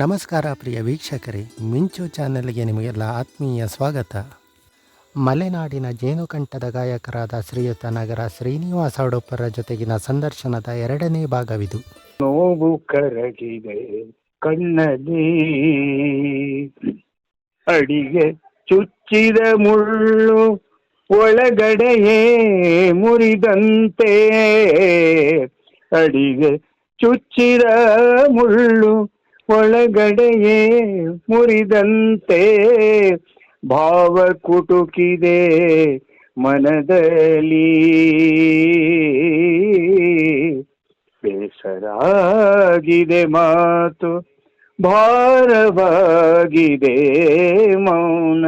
ನಮಸ್ಕಾರ ಪ್ರಿಯ ವೀಕ್ಷಕರೇ, ಮಿಂಚು ಚಾನೆಲ್ಗೆ ನಿಮಗೆಲ್ಲ ಆತ್ಮೀಯ ಸ್ವಾಗತ. ಮಲೆನಾಡಿನ ಜೇನುಕಂಠದ ಗಾಯಕರಾದ ಶ್ರೀಯುತ ನಗರ ಶ್ರೀನಿವಾಸ ಉಡುಪರ ಜೊತೆಗಿನ ಸಂದರ್ಶನದ ಎರಡನೇ ಭಾಗವಿದು. ನೋವು ಕರಗಿದೆ, ಕಣ್ಣಲ್ಲಿ ಅಡಿಗೆ ಚುಚ್ಚಿದ ಮುಳ್ಳು, ಒಳಗಡೆಯೇ ಮುರಿದಂತೆ ಅಡಿಗೆ ಚುಚ್ಚಿದ ಮುಳ್ಳು ಒಳಗಡೆಯೇ ಮುರಿದಂತೆ ಭಾವ ಕುಟುಕಿದೆ ಮನದಲ್ಲಿ. ಬೇಸರಾಗಿದೆ ಮಾತು ಭಾರವಾಗಿದೆ ಮೌನ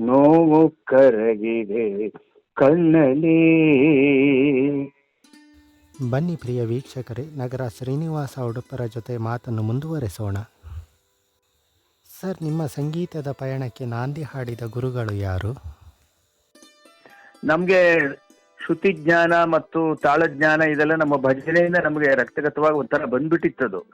ನೋವು ಕರಗಿದೆ ಕಣ್ಣಲ್ಲಿ. ಬನ್ನಿ ಪ್ರಿಯ ವೀಕ್ಷಕರೇ, ನಗರ ಶ್ರೀನಿವಾಸ ಉಡುಪರ ಜೊತೆ ಮಾತನ್ನು ಮುಂದುವರೆಸೋಣ. ಸರ್, ನಿಮ್ಮ ಸಂಗೀತದ ಪಯಣಕ್ಕೆ ನಾಂದಿ ಹಾಡಿದ ಗುರುಗಳು ಯಾರು? ನಮಗೆ ಶ್ರುತಿ ಜ್ಞಾನ ಮತ್ತು ತಾಳಜ್ಞಾನ ಇದೆಲ್ಲ ನಮ್ಮ ಭಜನೆಯಿಂದ ನಮಗೆ ರಕ್ತಗತವಾಗಿ ಒಂಥರ ಬಂದ್ಬಿಟ್ಟಿತ್ತದು.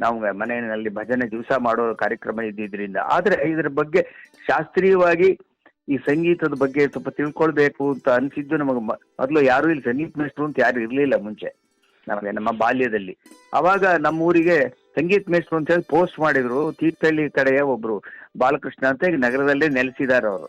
ನಾವು ಮನೆಯಲ್ಲಿ ಭಜನೆ ದಿವಸ ಮಾಡೋ ಕಾರ್ಯಕ್ರಮ ಇದ್ದಿದ್ರಿಂದ. ಆದರೆ ಇದರ ಬಗ್ಗೆ ಶಾಸ್ತ್ರೀಯವಾಗಿ ಈ ಸಂಗೀತದ ಬಗ್ಗೆ ಸ್ವಲ್ಪ ತಿಳ್ಕೊಳ್ಬೇಕು ಅಂತ ಅನ್ಸಿದ್ದು ನಮಗೆ ಮೊದಲು ಯಾರು ಇಲ್ಲಿ, ಸಂಗೀತ ಮೇಷ್ಟ್ರು ಅಂತ ಯಾರು ಇರಲಿಲ್ಲ ಮುಂಚೆ. ನಮಗೆ ನಮ್ಮ ಬಾಲ್ಯದಲ್ಲಿ. ಅವಾಗ ನಮ್ಮ ಊರಿಗೆ ಸಂಗೀತ ಮೇಷ್ಟ್ರು ಅಂತ ಹೇಳಿ ಪೋಸ್ಟ್ ಮಾಡಿದ್ರು. ತೀರ್ಥಹಳ್ಳಿ ಕಡೆಯ ಒಬ್ರು ಬಾಲಕೃಷ್ಣ ಅಂತ ಈಗ ನಗರದಲ್ಲೇ ನೆಲೆಸಿದ್ದಾರೆ ಅವರು.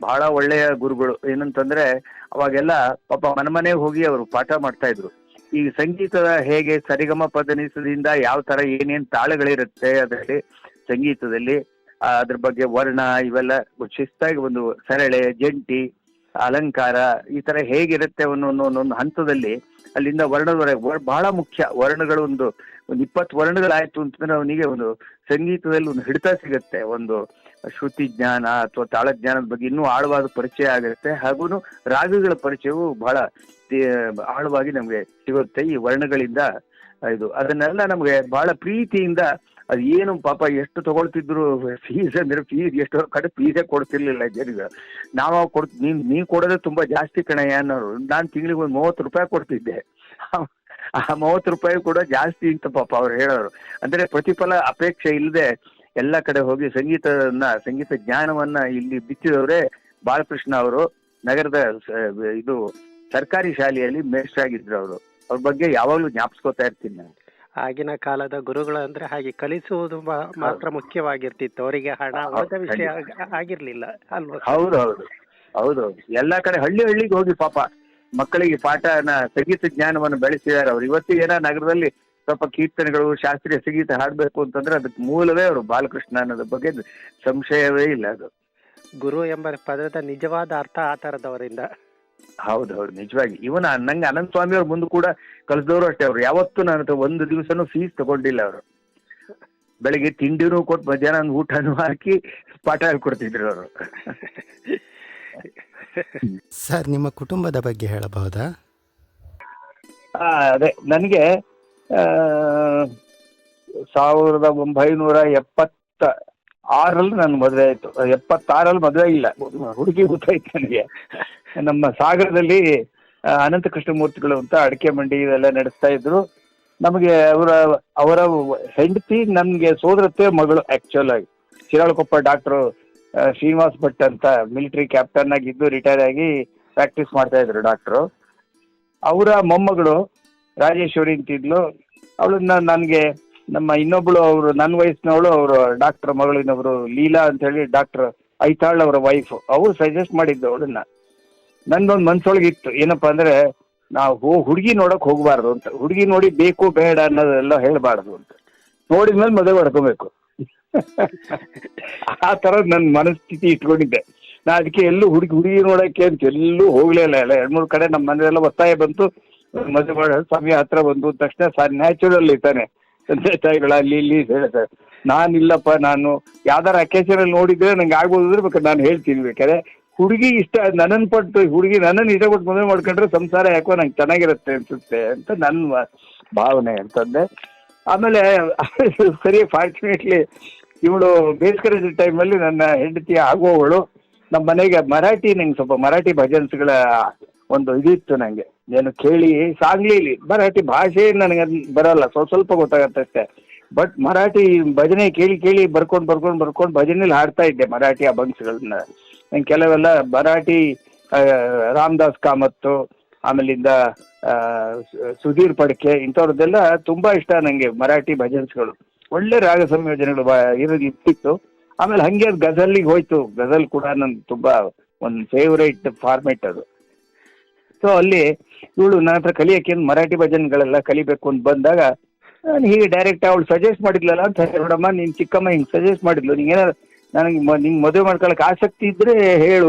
ಬಹಳ ಒಳ್ಳೆಯ ಗುರುಗಳು. ಏನಂತಂದ್ರೆ ಅವಾಗೆಲ್ಲ ಪಾಪ ಮನೆ ಹೋಗಿ ಅವರು ಪಾಠ ಮಾಡ್ತಾ ಇದ್ರು. ಈ ಸಂಗೀತದ ಹೇಗೆ ಸರಿಗಮ ಪದನಿಸದಿಂದ ಯಾವ ತರ ಏನೇನ್ ತಾಳಗಳಿರುತ್ತೆ ಅದರಲ್ಲಿ ಸಂಗೀತದಲ್ಲಿ ಅದ್ರ ಬಗ್ಗೆ ವರ್ಣ ಇವೆಲ್ಲ ಶಿಸ್ತಾಗಿ ಒಂದು ಸರಳೆ, ಜಂಟಿ, ಅಲಂಕಾರ ಈ ತರ ಹೇಗಿರುತ್ತೆ ಅನ್ನೋ ಒಂದು ಹಂತದಲ್ಲಿ ಅಲ್ಲಿಂದ ವರ್ಣದವರೆಗೆ ವರ್- ಬಹಳ ಮುಖ್ಯ. ವರ್ಣಗಳು ಒಂದು ಒಂದು ಇಪ್ಪತ್ತು ವರ್ಣಗಳಾಯ್ತು ಅಂತಂದ್ರೆ ಅವನಿಗೆ ಒಂದು ಸಂಗೀತದಲ್ಲಿ ಒಂದು ಹಿಡಿತ ಸಿಗುತ್ತೆ. ಒಂದು ಶ್ರುತಿ ಜ್ಞಾನ ಅಥವಾ ತಾಳಜ್ಞಾನದ ಬಗ್ಗೆ ಇನ್ನೂ ಆಳವಾದ ಪರಿಚಯ ಆಗಿರುತ್ತೆ. ಹಾಗೂ ರಾಗಗಳ ಪರಿಚಯವು ಬಹಳ ಆಳವಾಗಿ ನಮಗೆ ಸಿಗುತ್ತೆ ಈ ವರ್ಣಗಳಿಂದ ಇದು. ಅದನ್ನೆಲ್ಲ ನಮಗೆ ಬಹಳ ಪ್ರೀತಿಯಿಂದ ಅದು ಏನು ಪಾಪ ಎಷ್ಟು ತಗೊಳ್ತಿದ್ರು ಫೀಸ್ ಅಂದ್ರೆ ಫೀಸ್ ಎಷ್ಟೋ ಕಡೆ ಫೀಸೇ ಕೊಡ್ತಿರ್ಲಿಲ್ಲ ಜನಗಳು ನಾವು ಕೊಡ್, ನೀನ್ ನೀನ್ ಕೊಡೋದೇ ತುಂಬಾ ಜಾಸ್ತಿ ಕಣಯ್ಯ ಅನ್ನೋರು. ನಾನು ತಿಂಗಳಿಗೆ ಒಂದು ಮೂವತ್ತು ರೂಪಾಯಿ ಕೊಡ್ತಿದ್ದೆ. ಆ ಮೂವತ್ತು ರೂಪಾಯಿ ಕೂಡ ಜಾಸ್ತಿ ಅಂತ ಪಾಪ ಅವ್ರು ಹೇಳೋರು. ಅಂದ್ರೆ ಪ್ರತಿಫಲ ಅಪೇಕ್ಷೆ ಇಲ್ಲದೆ ಎಲ್ಲ ಕಡೆ ಹೋಗಿ ಸಂಗೀತವನ್ನ, ಸಂಗೀತ ಜ್ಞಾನವನ್ನ ಇಲ್ಲಿ ಬಿಚ್ಚಿದವರೇ ಬಾಲಕೃಷ್ಣ ಅವರು, ನಗರದ ಇದು ಸರ್ಕಾರಿ ಶಾಲೆಯಲ್ಲಿ ಮೇಷ್ಟ್ರಾಗಿದ್ರು ಅವರು. ಅವ್ರ ಬಗ್ಗೆ ಯಾವಾಗ್ಲೂ ಜ್ಞಾಪಿಸ್ಕೋತಾ ಇರ್ತೀನಿ ನಾನು. ಆಗಿನ ಕಾಲದ ಗುರುಗಳು ಅಂದ್ರೆ ಹಾಗೆ ಕಲಿಸುವುದು ಮಾತ್ರ ಮುಖ್ಯವಾಗಿರ್ತಿತ್ತು. ಅವರಿಗೆ ಹಣ ವಿಷಯ. ಆಗಿರ್ಲಿಲ್ಲ ಅಲ್ವಾ? ಹೌದು ಹೌದು. ಹೌದು ಎಲ್ಲಾ ಕಡೆ ಹಳ್ಳಿ ಹಳ್ಳಿಗೆ ಹೋಗಿ ಪಾಪ ಮಕ್ಕಳಿಗೆ ಪಾಠನ ಸಂಗೀತ ಜ್ಞಾನವನ್ನು ಬೆಳೆಸಿದ್ದಾರೆ ಅವ್ರು. ಇವತ್ತಿಗೇನ ನಗರದಲ್ಲಿ ಸ್ವಲ್ಪ ಕೀರ್ತನೆಗಳು ಶಾಸ್ತ್ರೀಯ ಸಂಗೀತ ಹಾಡ್ಬೇಕು ಅಂತಂದ್ರೆ ಅದಕ್ಕೆ ಮೂಲವೇ ಅವರು ಬಾಲಕೃಷ್ಣ ಅನ್ನೋದ್ರ ಬಗ್ಗೆ ಸಂಶಯವೇ ಇಲ್ಲ ಅದು. ಗುರು ಎಂಬ ಪದದ ನಿಜವಾದ ಅರ್ಥ ಆ ತರದವರಿಂದ. ಹೌದು ಹೌದು ನಿಜವಾಗಿ. ಇವನ್ ನಂಗೆ ಅನಂತ ಸ್ವಾಮಿ ಅವ್ರ ಮುಂದೆ ಕೂಡ ಕಲಿಸಿದವರು ಅಷ್ಟೇ ಅವ್ರು. ಯಾವತ್ತೂ ನನ್ನ ಹತ್ರ ಒಂದು ದಿವಸನೂ ಫೀಸ್ ತಗೊಂಡಿಲ್ಲ ಅವರು. ಬೆಳಿಗ್ಗೆ ತಿಂಡಿನೂ ಕೊಟ್ಟು ಮಧ್ಯಾಹ್ನ ಊಟನೂ ಹಾಕಿ ಪಾಠ ಹೇಳ್ಕೊಡ್ತಿದ್ರು ಅವರು. ಸರ್ ನಿಮ್ಮ ಕುಟುಂಬದ ಬಗ್ಗೆ ಹೇಳಬಹುದಾ? ಅದೇ ನನಗೆ ಸಾವಿರದ ಒಂಬೈನೂರ ಎಪ್ಪತ್ತ ಆರಲ್ಲಿ ನನ್ನ ಮದುವೆ ಆಯ್ತು. ಎಪ್ಪತ್ತಾರಲ್ಲಿ ಮದುವೆ ಇಲ್ಲ. ಹುಡುಗಿ ಗೊತ್ತಾಯ್ತು ನನಗೆ. ನಮ್ಮ ಸಾಗರದಲ್ಲಿ ಅನಂತ ಕೃಷ್ಣಮೂರ್ತಿಗಳು ಅಂತ ಅಡಿಕೆ ಮಂಡಿ ಇದೆಲ್ಲ ನಡೆಸ್ತಾ ಇದ್ರು. ನಮಗೆ ಅವರ ಅವರ ಹೆಂಡತಿ ನಮಗೆ ಸೋದರತ್ತೆ ಮಗಳು ಆಕ್ಚುಲ್ ಆಗಿ. ಶಿರಾಳಕೊಪ್ಪ ಡಾಕ್ಟರ್ ಶ್ರೀನಿವಾಸ್ ಭಟ್ ಅಂತ ಮಿಲಿಟರಿ ಕ್ಯಾಪ್ಟನ್ ಆಗಿದ್ದು ರಿಟೈರ್ ಆಗಿ ಪ್ರಾಕ್ಟೀಸ್ ಮಾಡ್ತಾ ಇದ್ರು ಡಾಕ್ಟ್ರು ಅವರ ಮೊಮ್ಮಗಳು ರಾಜೇಶ್ವರಿ ಅಂತಿದ್ಲು. ಅವಳನ್ನ ನನಗೆ, ನಮ್ಮ ಇನ್ನೊಬ್ಳು ಅವರು ನನ್ನ ವಯಸ್ಸಿನವಳು ಅವರು ಡಾಕ್ಟರ್ ಮಗಳಿನವರು ಲೀಲಾ ಅಂತ ಹೇಳಿ ಡಾಕ್ಟರ್ ಐತಾಳ್ ಅವರ ವೈಫ್ ಅವರು ಸಜೆಸ್ಟ್ ಮಾಡಿದ್ದು ಅವಳನ್ನ. ನಂದೊಂದು ಮನ್ಸೊಳಗೆ ಇತ್ತು. ಏನಪ್ಪಾ ಅಂದ್ರೆ ನಾವು ಹುಡುಗಿ ನೋಡಕ್ ಹೋಗ್ಬಾರ್ದು ಅಂತ. ಹುಡುಗಿ ನೋಡಿ ಬೇಕು, ಬೇಡ ಅನ್ನೋದೆಲ್ಲ ಹೇಳ್ಬಾರ್ದು ಅಂತ. ನೋಡಿದ್ಮೇಲೆ ಮದುವೆ ಮಾಡ್ಕೋಬೇಕು. ಆ ತರ ನನ್ನ ಮನಸ್ಥಿತಿ ಇಟ್ಕೊಂಡಿದ್ದೆ. ನಾ ಅದಕ್ಕೆ ಎಲ್ಲೂ ಹುಡುಗಿ ಹುಡುಗಿ ನೋಡಕ್ಕೆ ಅಂತ ಎಲ್ಲೂ ಹೋಗ್ಲೇ ಇಲ್ಲ. ಎಲ್ಲ ಎರಡ್ ಮೂರು ಕಡೆ ನಮ್ಮ ಮನೆಯೆಲ್ಲ ಒತ್ತಾಯ ಬಂತು. ಮದುವೆ ಮಾಡೋ ಸಮಯ ಹತ್ರ ಬಂದು ತಕ್ಷಣ ಸಾ ನ್ಯಾಚುರಲ್ ಇರ್ತಾನೆ ತಂದೆ ತಾಯಿಗಳು ಅಲ್ಲಿ, ಇಲ್ಲಿ ಹೇಳ್ತಾರೆ ನಾನಿಲ್ಲಪ್ಪ ನಾನು. ಯಾವ್ದಾರ ಅಕೇಶನಲ್ಲಿ ನೋಡಿದ್ರೆ ನಂಗೆ ಆಗ್ಬೋದು ಬೇಕಾದ್ರೆ ನಾನು ಹೇಳ್ತೀನಿ ಬೇಕಾದ್ರೆ. ಹುಡುಗಿ ಇಷ್ಟ ನನ್ನನ್ನು ಪಟ್ಟು ಹುಡುಗಿ ನನ್ನನ್ನು ಇಷ್ಟಪಟ್ಟು ಮದುವೆ ಮಾಡ್ಕೊಂಡ್ರೆ ಸಂಸಾರ ಯಾಕೋ ನಂಗೆ ಚೆನ್ನಾಗಿರುತ್ತೆ ಅನ್ಸುತ್ತೆ ಅಂತ ನನ್ನ ಭಾವನೆ ಅಂತಂದೆ. ಆಮೇಲೆ ಸರಿ ಫಾರ್ಚುನೇಟ್ಲಿ ಇವಳು ಬೇಸಿಗೆ ಟೈಮಲ್ಲಿ ನನ್ನ ಹೆಂಡತಿ ಆಗುವವಳು. ನಮ್ಮ ಮನೆಗೆ ಮರಾಠಿ ನಂಗೆ ಸ್ವಲ್ಪ ಮರಾಠಿ ಭಜನ್ಸ್ಗಳ ಒಂದು ಇದಿತ್ತು ನನಗೆ ಏನು ಕೇಳಿ ಸಾಂಗ್ಲಿಲಿ, ಮರಾಠಿ ಭಾಷೆ ನನಗೆ ಬರಲ್ಲ, ಸ್ವಲ್ಪ ಸ್ವಲ್ಪ ಗೊತ್ತಾಗತ್ತೆ ಅಷ್ಟೇ. ಬಟ್ ಮರಾಠಿ ಭಜನೆ ಕೇಳಿ ಕೇಳಿ ಬರ್ಕೊಂಡು ಬರ್ಕೊಂಡು ಬರ್ಕೊಂಡು ಭಜನೆಲಿ ಹಾಡ್ತಾ ಇದ್ದೆ ಮರಾಠಿ ನಂಗೆ ಕೆಲವೆಲ್ಲ ಆ, ರಾಮದಾಸ್ ಕಾಮತ್ತು ಆಮೇಲಿಂದ ಸುಧೀರ್ ಪಡ್ಕೆ ಇಂಥವ್ರದ್ದೆಲ್ಲ ತುಂಬಾ ಇಷ್ಟ ನನಗೆ ಮರಾಠಿ ಭಜನ್ಸ್ಗಳು. ಒಳ್ಳೆ ರಾಗ ಸಂಯೋಜನೆಗಳು ಇರೋದು ಇರ್ತಿತ್ತು ಆಮೇಲೆ ಹಂಗೆ ಅದು ಗಜಲ್ಲಿಗೆ ಹೋಯ್ತು. ಗಜಲ್ ಕೂಡ ನನ್ ತುಂಬಾ ಒಂದು ಫೇವ್ರೇಟ್ ಫಾರ್ಮೆಟ್ ಅದು. ಸೊ ಅಲ್ಲಿ ಇವಳು ನನ್ನ ಹತ್ರ ಕಲಿಯಕ್ಕೆ ಮರಾಠಿ ಭಜನ್ಗಳೆಲ್ಲ ಕಲಿಬೇಕು ಅಂತ ಬಂದಾಗ ನಾನು ಹೀಗೆ ಡೈರೆಕ್ಟ್ ಅವಳು ಸಜೆಸ್ಟ್ ಮಾಡಿದ್ಲಲ್ಲ? ಅಂತ ನೋಡಮ್ಮ ನೀನ್ ಚಿಕ್ಕಮ್ಮ ಹಿಂಗೆ ಸಜೆಸ್ಟ್ ಮಾಡಿದ್ಲು. ನೀನ್ ಏನಾದ್ರು ನನಗೆ ನಿಂಗೆ ಮದುವೆ ಮಾಡ್ಕೊಳಕ್ಕೆ ಆಸಕ್ತಿ ಇದ್ರೆ ಹೇಳು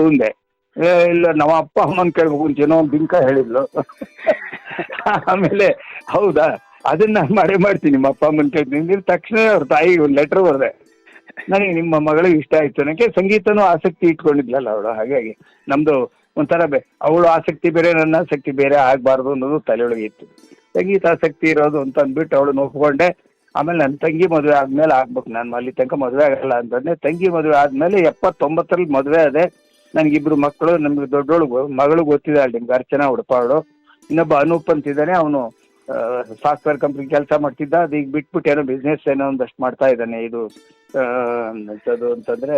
ಏ, ಇಲ್ಲ ನಮ್ಮ ಅಪ್ಪ ಅಮ್ಮನ ಕೇಳ್ಬೇಕು ಏನೋ ಬಿಂಕ ಹೇಳಿದ್ಲು. ಆಮೇಲೆ ಹೌದಾ? ಅದನ್ನ ನಾನು ಮಾಡೇ ಮಾಡ್ತೀನಿ ನಿಮ್ಮ ಅಪ್ಪ ಅಮ್ಮನ ಕೇಳ್ತೀನಿ. ತಕ್ಷಣ ಅವ್ರ ತಾಯಿ ಒಂದು ಲೆಟರ್ ಬರ್ದೆ. ನನಗೆ ನಿಮ್ಮ ಮಗಳಿಗೆ ಇಷ್ಟ ಆಯ್ತು. ನನಗೆ ಸಂಗೀತನೂ ಆಸಕ್ತಿ ಇಟ್ಕೊಂಡಿದ್ಲಲ್ಲ ಅವಳು ಹಾಗಾಗಿ ನಮ್ದು ಒಂಥರ ಬೇ ಅವಳು ಆಸಕ್ತಿ ಬೇರೆ ನನ್ನ ಆಸಕ್ತಿ ಬೇರೆ ಆಗಬಾರ್ದು ಅನ್ನೋದು ತಲೆಯೊಳಗೆ ಇತ್ತು. ಸಂಗೀತ ಆಸಕ್ತಿ ಇರೋದು ಅಂತ ಅಂದ್ಬಿಟ್ಟು ಅವಳು ಒಪ್ಕೊಂಡೆ. ಆಮೇಲೆ ನನ್ನ ತಂಗಿ ಮದುವೆ ಆದ್ಮೇಲೆ ಆಗ್ಬೇಕು. ನಾನು ಅಲ್ಲಿ ತನಕ ಮದುವೆ ಆಗಲ್ಲ ಅಂತಂದೆ ತಂಗಿ ಮದುವೆ ಆದ್ಮೇಲೆ ಎಪ್ಪತ್ತೊಂಬತ್ತರಲ್ಲಿ ಮದುವೆ ಅದೇ ನನಗಿಬ್ರು ಮಕ್ಕಳು ನಮ್ಗೆ ದೊಡ್ಡೋಳು ಮಗಳು ಗೊತ್ತಿದ್ದಾಳೆ ನಿಮ್ಗೆ ಅರ್ಚನಾ ಉಡಪಾಳು ಇನ್ನೊಬ್ಬ ಅನೂಪ್ ಅಂತಿದ್ದಾನೆ ಅವನು ಸಾಫ್ಟ್ವೇರ್ ಕಂಪ್ನಿ ಕೆಲಸ ಮಾಡ್ತಿದ್ದ. ಅದು ಈಗ ಬಿಟ್ಬಿಟ್ಟು ಏನೋ ಬಿಸ್ನೆಸ್ ಏನೋ ಒಂದಷ್ಟು ಮಾಡ್ತಾ ಇದ್ದಾನೆ. ಇದು ಎಂಥದ್ದು ಅಂತಂದ್ರೆ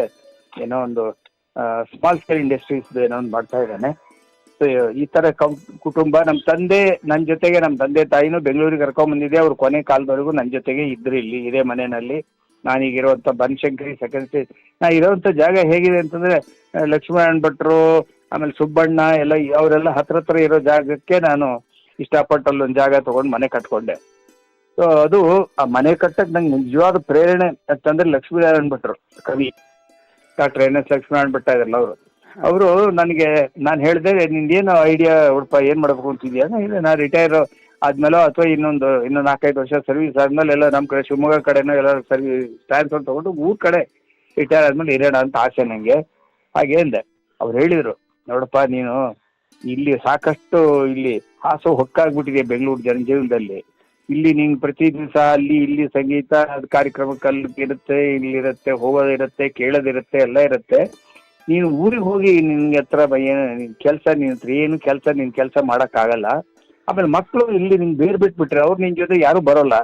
ಏನೋ ಒಂದು ಸ್ಮಾಲ್ ಸ್ಕೇಲ್ ಇಂಡಸ್ಟ್ರೀಸ್ ಏನೋ ಒಂದು ಮಾಡ್ತಾ ಇದ್ದಾನೆ. ಈ ತರ ಕುಟುಂಬ ನಮ್ಮ ತಂದೆ ನನ್ನ ಜೊತೆಗೆ ನಮ್ಮ ತಂದೆ ತಾಯಿನೂ ಬೆಂಗಳೂರಿಗೆ ಕರ್ಕೊಂಡ್ ಬಂದಿದೆ ಅವ್ರು ಕೊನೆ ಕಾಲದವರೆಗೂ ನನ್ನ ಜೊತೆಗೆ ಇದ್ರು ಇಲ್ಲಿ, ಇದೇ ಮನೆಯಲ್ಲಿ. ನಾನೀಗಿರುವಂತ ಬನಶಂಕರಿ ಸೆಕೆಂಡ್ ಸ್ಟೇಜ್ ನಾ ಇರೋವಂಥ ಜಾಗ ಹೇಗಿದೆ ಅಂತಂದ್ರೆ ಲಕ್ಷ್ಮೀನಾರಾಯಣ ಭಟ್ರು, ಆಮೇಲೆ ಸುಬ್ಬಣ್ಣ, ಎಲ್ಲ ಅವರೆಲ್ಲ ಹತ್ರ ಹತ್ರ ಇರೋ ಜಾಗಕ್ಕೆ ನಾನು ಇಷ್ಟಪಟ್ಟು ಅಲ್ಲೊಂದು ಜಾಗ ತಗೊಂಡು ಮನೆ ಕಟ್ಕೊಂಡೆ. ಸೊ ಅದು ಆ ಮನೆ ಕಟ್ಟಕ್ಕೆ ನಂಗೆ ನಿಜವಾದ ಪ್ರೇರಣೆ ಅಂತಂದ್ರೆ ಲಕ್ಷ್ಮೀನಾರಾಯಣ ಭಟ್ರು, ಕವಿ. Doctor N S Lakshminarayana Bhatta ಇದ್ರಲ್ಲ ಅವರು. ಅವರು ನನಗೆ, ನಾನು ಹೇಳಿದೆ, ನಿಂದೇನು ಐಡಿಯಾ ಉಡ್ಪ ಏನು ಮಾಡಬೇಕು ಅಂತಿದ್ಯಾ? ಇಲ್ಲ ನಾ ರಿಟೈರ್ ಆದ್ಮೇಲೆ ಅಥವಾ ಇನ್ನೊಂದು ಇನ್ನೂ ನಾಲ್ಕೈದು ವರ್ಷ ಸರ್ವಿಸ್ ಆದ್ಮೇಲೆ ಎಲ್ಲ ನಮ್ಮ ಕಡೆ, ಶಿವಮೊಗ್ಗ ಕಡೆನೂ ಎಲ್ಲ ಸರ್ವಿಸ್ ಟ್ರಾನ್ಸ್ಫರ್ ತಗೊಂಡು ಊರ್ ಕಡೆ ರಿಟೈರ್ ಆದ್ಮೇಲೆ ಇರೋಣ ಅಂತ ಆಸೆ ನನಗೆ ಹಾಗೆ ಅಂದೆ. ಅವ್ರು ಹೇಳಿದರು, ನೋಡಪ್ಪ ನೀನು ಇಲ್ಲಿ ಸಾಕಷ್ಟು ಇಲ್ಲಿ ಹಾಸು ಹೊಕ್ಕಾಗ್ಬಿಟ್ಟಿದೆ ಬೆಂಗಳೂರು ಜನಜೀವನದಲ್ಲಿ. ಇಲ್ಲಿ ನಿಂಗೆ ಪ್ರತಿ ದಿವಸ ಅಲ್ಲಿ ಇಲ್ಲಿ ಸಂಗೀತ ಕಾರ್ಯಕ್ರಮಕ್ಕೆ ಅಲ್ಲಿ ಇರುತ್ತೆ, ಇಲ್ಲಿರುತ್ತೆ, ಹೋಗೋದಿರುತ್ತೆ, ಕೇಳೋದಿರುತ್ತೆ, ಎಲ್ಲ ಇರುತ್ತೆ. ನೀನು ಊರಿಗೆ ಹೋಗಿ ನಿನ್ಗೆ ಹತ್ರ ಏನು ಕೆಲಸ ನಿನ್ನ ಹತ್ರ ಏನು ಕೆಲಸ ನಿನ್ನ ಕೆಲಸ ಆಗಲ್ಲ ಆಮೇಲೆ ಮಕ್ಕಳು ಇಲ್ಲಿ ನಿಂಗೆ ಬೇರೆ ಬಿಟ್ಬಿಟ್ರೆ ಅವ್ರು ನಿನ್ನ ಜೊತೆ ಯಾರು ಬರೋಲ್ಲ.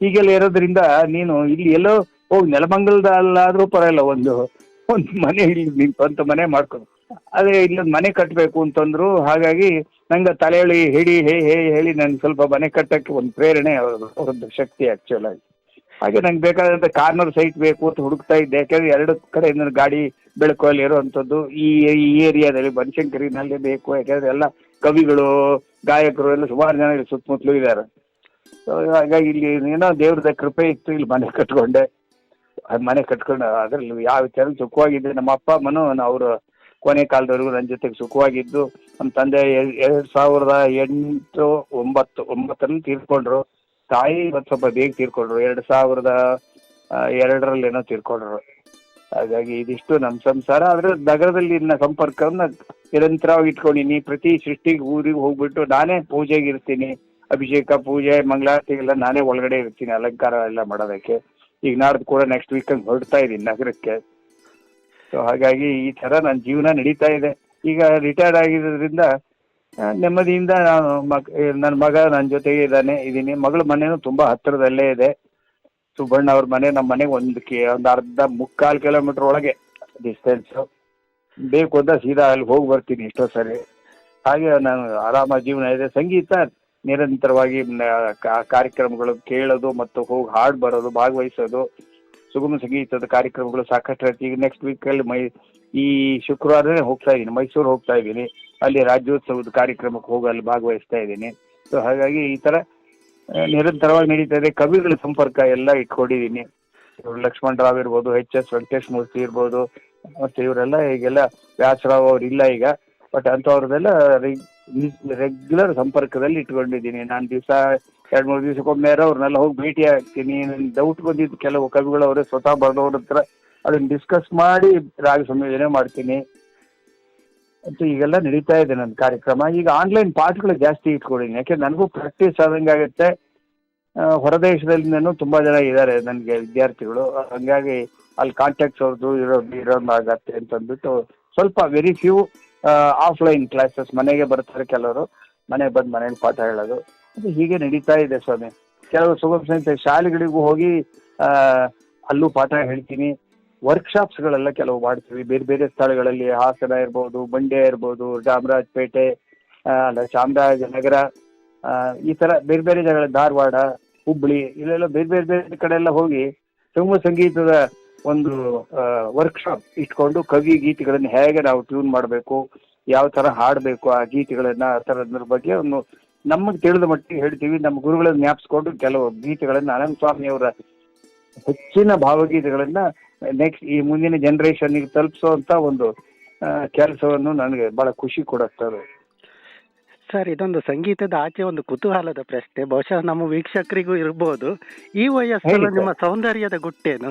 ಹೀಗೆಲ್ಲ ಇರೋದ್ರಿಂದ ನೀನು ಇಲ್ಲಿ ಎಲ್ಲೋ ಹೋಗಿ ನೆಲಮಂಗಲದಲ್ಲಾದ್ರೂ ಪರವಾಗಿಲ್ಲ, ಒಂದು ಒಂದು ಮನೆ ಇಲ್ಲಿ ನಿನ್ ಸ್ವಂತ ಮನೆ ಮಾಡ್ಕೊ. ಅದೇ ಇಲ್ಲೊಂದು ಮನೆ ಕಟ್ಟಬೇಕು ಅಂತಂದ್ರು, ಹಾಗಾಗಿ ನಂಗೆ ತಲೆ ಹೇಳಿ ಹೇಳಿ, ಹೇ ಹೇ, ಹೇಳಿ ನನ್ಗೆ ಸ್ವಲ್ಪ ಮನೆ ಕಟ್ಟಕ್ಕೆ ಒಂದು ಪ್ರೇರಣೆ ಅವ್ರದ್ದು ಶಕ್ತಿ ಆಕ್ಚುಲ್ ಆಗಿ. ಹಾಗೆ ನಂಗೆ ಬೇಕಾದಂಥ ಕಾರ್ನರ್ ಸೈಟ್ ಬೇಕು ಅಂತ ಹುಡುಕ್ತಾ ಇದ್ದೆ. ಯಾಕಂದ್ರೆ ಎರಡು ಕಡೆಯಿಂದ ಗಾಡಿ ಬೆಳಕಲ್ಲಿ ಇರುವಂತದ್ದು, ಈ ಈ ಏರಿಯಾದಲ್ಲಿ ಬನಶಂಕರಿನಲ್ಲಿ ಬೇಕು. ಯಾಕಂದ್ರೆ ಎಲ್ಲ ಕವಿಗಳು, ಗಾಯಕರು ಎಲ್ಲ ಸುಮಾರು ಜನ ಇಲ್ಲಿ ಸುತ್ತಮುತ್ತಲು ಇದ್ದಾರೆ. ಹಾಗಾಗಿ ಇಲ್ಲಿ ಏನೋ ದೇವ್ರದ ಕೃಪೆ ಇತ್ತು, ಇಲ್ಲಿ ಮನೆ ಕಟ್ಕೊಂಡೆ. ಮನೆ ಕಟ್ಕೊಂಡು, ಅದ್ರಲ್ಲಿ ಯಾವ ವಿಚಾರ ಸುಖವಾಗಿದ್ದೆ. ನಮ್ಮ ಅಪ್ಪ ಅಮ್ಮನು ಅವರು ಕೊನೆ ಕಾಲದವರೆಗೂ ನನ್ನ ಜೊತೆಗೆ ಸುಖವಾಗಿದ್ದು. ನಮ್ಮ ತಂದೆ ಎರಡ್ ಸಾವಿರದ ಎಂಟು, ಒಂಬತ್ತು, ಒಂಬತ್ತರಲ್ಲಿ ತೀರ್ಕೊಂಡ್ರು. ತಾಯಿ ಇವತ್ತು ಸ್ವಲ್ಪ ಬೇಗ ತೀರ್ಕೊಂಡ್ರು. ಎರಡ್ ಸಾವಿರದ ಎರಡರಲ್ಲಿ ಏನೋ ತೀರ್ಕೊಂಡ್ರು. ಹಾಗಾಗಿ ಇದಿಷ್ಟು ನಮ್ಮ ಸಂಸಾರ. ಆದ್ರೆ ನಗರದಲ್ಲಿ ನನ್ನ ಸಂಪರ್ಕವನ್ನ ನಿರಂತರವಾಗಿ ಇಟ್ಕೊಂಡಿನಿ. ಪ್ರತಿ ಸೃಷ್ಟಿಗೆ ಊರಿಗೆ ಹೋಗ್ಬಿಟ್ಟು ನಾನೇ ಪೂಜೆಗೆ ಇರ್ತೀನಿ. ಅಭಿಷೇಕ, ಪೂಜೆ, ಮಂಗಳಾರತಿ ಎಲ್ಲ ನಾನೇ ಒಳಗಡೆ ಇರ್ತೀನಿ. ಅಲಂಕಾರ ಎಲ್ಲ ಮಾಡೋದಕ್ಕೆ. ಈಗ ನಾಡ್ದು ಕೂಡ ನೆಕ್ಸ್ಟ್ ವೀಕ್ ಹೊರಡ್ತಾ ಇದ್ದೀನಿ ನಗರಕ್ಕೆ. ಸೊ ಹಾಗಾಗಿ ಈ ತರ ನನ್ನ ಜೀವನ ನಡೀತಾ ಇದೆ. ಈಗ ರಿಟೈರ್ಡ್ ಆಗಿರೋದ್ರಿಂದ ನೆಮ್ಮದಿಯಿಂದ ನಾನು ನನ್ನ ಮಗ ನನ್ನ ಜೊತೆಗೆ ಇದ್ದಾನೆ, ಇದ್ದೀನಿ. ಮಗಳ ಮನೆನೂ ತುಂಬಾ ಹತ್ತಿರದಲ್ಲೇ ಇದೆ. ಸುಬ್ಬಣ್ಣ ಅವ್ರ ಮನೆ ನಮ್ಮ ಮನೆಗೆ ಒಂದು ಒಂದು ಅರ್ಧ ಮುಕ್ಕಾಲು ಕಿಲೋಮೀಟರ್ ಒಳಗೆ ಡಿಸ್ಟೆನ್ಸ್ ಬೇಕು ಅಂತ ಸೀದಾ ಅಲ್ಲಿ ಹೋಗಿ ಬರ್ತೀನಿ ಎಷ್ಟೋ ಸರಿ. ಹಾಗೆ ನಾನು ಆರಾಮ ಜೀವನ ಇದೆ. ಸಂಗೀತ ನಿರಂತರವಾಗಿ ಕಾರ್ಯಕ್ರಮಗಳು ಕೇಳೋದು ಮತ್ತು ಹೋಗಿ ಹಾಡು ಬರೋದು, ಭಾಗವಹಿಸೋದು. ಸುಗಮ ಸಂಗೀತದ ಕಾರ್ಯಕ್ರಮಗಳು ಸಾಕಷ್ಟು ಈಗ ನೆಕ್ಸ್ಟ್ ವೀಕಲ್ಲಿ ಮೈ, ಈ ಶುಕ್ರವಾರನೇ ಹೋಗ್ತಾ ಇದ್ದೀನಿ. ಮೈಸೂರು ಹೋಗ್ತಾ ಇದ್ದೀನಿ. ಅಲ್ಲಿ ರಾಜ್ಯೋತ್ಸವದ ಕಾರ್ಯಕ್ರಮಕ್ಕೆ ಹೋಗಿ ಅಲ್ಲಿ ಭಾಗವಹಿಸ್ತಾ ಇದ್ದೀನಿ. ಸೊ ಹಾಗಾಗಿ ಈ ತರ ನಿರಂತರವಾಗಿ ನಡೀತಾ ಇದೆ. ಕವಿಗಳ ಸಂಪರ್ಕ ಎಲ್ಲ ಇಟ್ಕೊಂಡಿದ್ದೀನಿ. ಇವ್ರು ಲಕ್ಷ್ಮಣ್ ರಾವ್ ಇರ್ಬೋದು, ಎಚ್ ಎಸ್ ವೆಂಕಟೇಶ್ ಮೂರ್ತಿ ಇರ್ಬೋದು, ಮತ್ತೆ ಇವರೆಲ್ಲ ಈಗೆಲ್ಲ ವ್ಯಾಸರಾವ್ ಅವ್ರು ಇಲ್ಲ ಈಗ. ಬಟ್ ಅಂಥವ್ರದ್ದೆಲ್ಲ ರೆಗ್ಯುಲರ್ ಸಂಪರ್ಕದಲ್ಲಿ ಇಟ್ಕೊಂಡಿದ್ದೀನಿ. ನಾನು ದಿವಸ ಎರಡು ಮೂರು ದಿವಸಕ್ಕೊಮ್ಮೆ ಅವ್ರನ್ನೆಲ್ಲ ಹೋಗಿ ಭೇಟಿ ಆಗ್ತೀನಿ. ನನ್ಗೆ ಡೌಟ್ ಬಂದಿದ್ದು ಕೆಲವು ಕವಿಗಳು ಅವರೇ ಸ್ವತಃ ಬರೆದವ್ರ ಹತ್ರ ಅದನ್ನ ಡಿಸ್ಕಸ್ ಮಾಡಿ ರಾಗ ಸಂಯೋಜನೆ ಮಾಡ್ತೀನಿ. ಅಂತ ಈಗೆಲ್ಲ ನಡೀತಾ ಇದೆ ನನ್ನ ಕಾರ್ಯಕ್ರಮ. ಈಗ ಆನ್ಲೈನ್ ಪಾಠಗಳು ಜಾಸ್ತಿ ಇಟ್ಕೊಂಡಿದ್ದೀನಿ ಯಾಕೆ ನನಗೂ ಪ್ರಾಕ್ಟೀಸ್ ಆದಂಗೆ ಆಗುತ್ತೆ. ಹೊರದೇಶದಲ್ಲಿನೂ ತುಂಬಾ ಜನ ಇದ್ದಾರೆ ನನಗೆ ವಿದ್ಯಾರ್ಥಿಗಳು. ಹಂಗಾಗಿ ಅಲ್ಲಿ ಕಾಂಟ್ಯಾಕ್ಟ್ಸ್ ಅವ್ರದ್ದು ಇರೋ, ಇರೋದು ಅಂತ ಅಂದ್ಬಿಟ್ಟು ಸ್ವಲ್ಪ ವೆರಿ ಫ್ಯೂ ಆಫ್ಲೈನ್ ಕ್ಲಾಸಸ್ ಮನೆಗೆ ಬರ್ತಾರೆ ಕೆಲವರು. ಮನೆಗೆ ಬಂದು ಮನೇಲಿ ಪಾಠ ಹೇಳೋದು. ಅದು ಹೀಗೆ ನಡೀತಾ ಇದೆ ಸ್ವಾಮಿ. ಕೆಲವು ಸುಗಮ ಸಂಗೀತ ಶಾಲೆಗಳಿಗೂ ಹೋಗಿ ಆ, ಅಲ್ಲೂ ಪಾಠ ಹೇಳ್ತೀನಿ. ವರ್ಕ್ಶಾಪ್ಸ್ಗಳೆಲ್ಲ ಕೆಲವು ಮಾಡ್ತೀವಿ. ಬೇರೆ ಬೇರೆ ಸ್ಥಳಗಳಲ್ಲಿ ಹಾಸನ ಇರ್ಬೋದು ಮಂಡ್ಯ ಇರ್ಬೋದು ಚಾಮರಾಜಪೇಟೆ ಅಲ್ಲ ಚಾಮರಾಜನಗರ ಈ ತರ ಬೇರೆ ಬೇರೆ ಜಾಗ ಧಾರವಾಡ ಹುಬ್ಬಳ್ಳಿ ಇಲ್ಲೆಲ್ಲ ಬೇರೆ ಬೇರೆ ಬೇರೆ ಕಡೆ ಎಲ್ಲ ಹೋಗಿ ಸುಗಮ ಸಂಗೀತದ ಒಂದು ವರ್ಕ್ಶಾಪ್ ಇಟ್ಕೊಂಡು ಕವಿ ಗೀತೆಗಳನ್ನು ಹೇಗೆ ನಾವು ಟ್ಯೂನ್ ಮಾಡಬೇಕು ಯಾವ ತರ ಹಾಡಬೇಕು ಆ ಗೀತೆಗಳನ್ನ ಆ ಥರದ್ರ ಬಗ್ಗೆ ಒಂದು ನಮಗೆ ತಿಳಿದ ಮಟ್ಟಿಗೆ ಹೇಳ್ತೀವಿ ನಮ್ಮ ಗುರುಗಳನ್ನ ಜ್ಞಾಪಿಸ್ಕೊಂಡು ಕೆಲವು ಗೀತೆಗಳನ್ನ ಅನಂತ ಸ್ವಾಮಿ ಅವರ ಹೆಚ್ಚಿನ ಭಾವಗೀತೆಗಳನ್ನ ನೆಕ್ಸ್ಟ್ ಈ ಮುಂದಿನ ಜನರೇಷನ್ಗೆ ತಲುಪಿಸುವಂತ ಒಂದು ಕೆಲಸವನ್ನು ನನಗೆ ಬಹಳ ಖುಷಿ ಕೊಡುತ್ತದೆ ಸರ್ ಇದೊಂದು ಸಂಗೀತದ ಆಚೆ ಒಂದು ಕುತೂಹಲದ ಪ್ರಶ್ನೆ. ಬಹುಶಃ ನಮ್ಮ ವೀಕ್ಷಕರಿಗೂ ಇರಬಹುದು ಈ ವಯಸ್ಸಲ್ಲಿ ನಿಮ್ಮ ಸೌಂದರ್ಯದ ಗುಟ್ಟೇನು?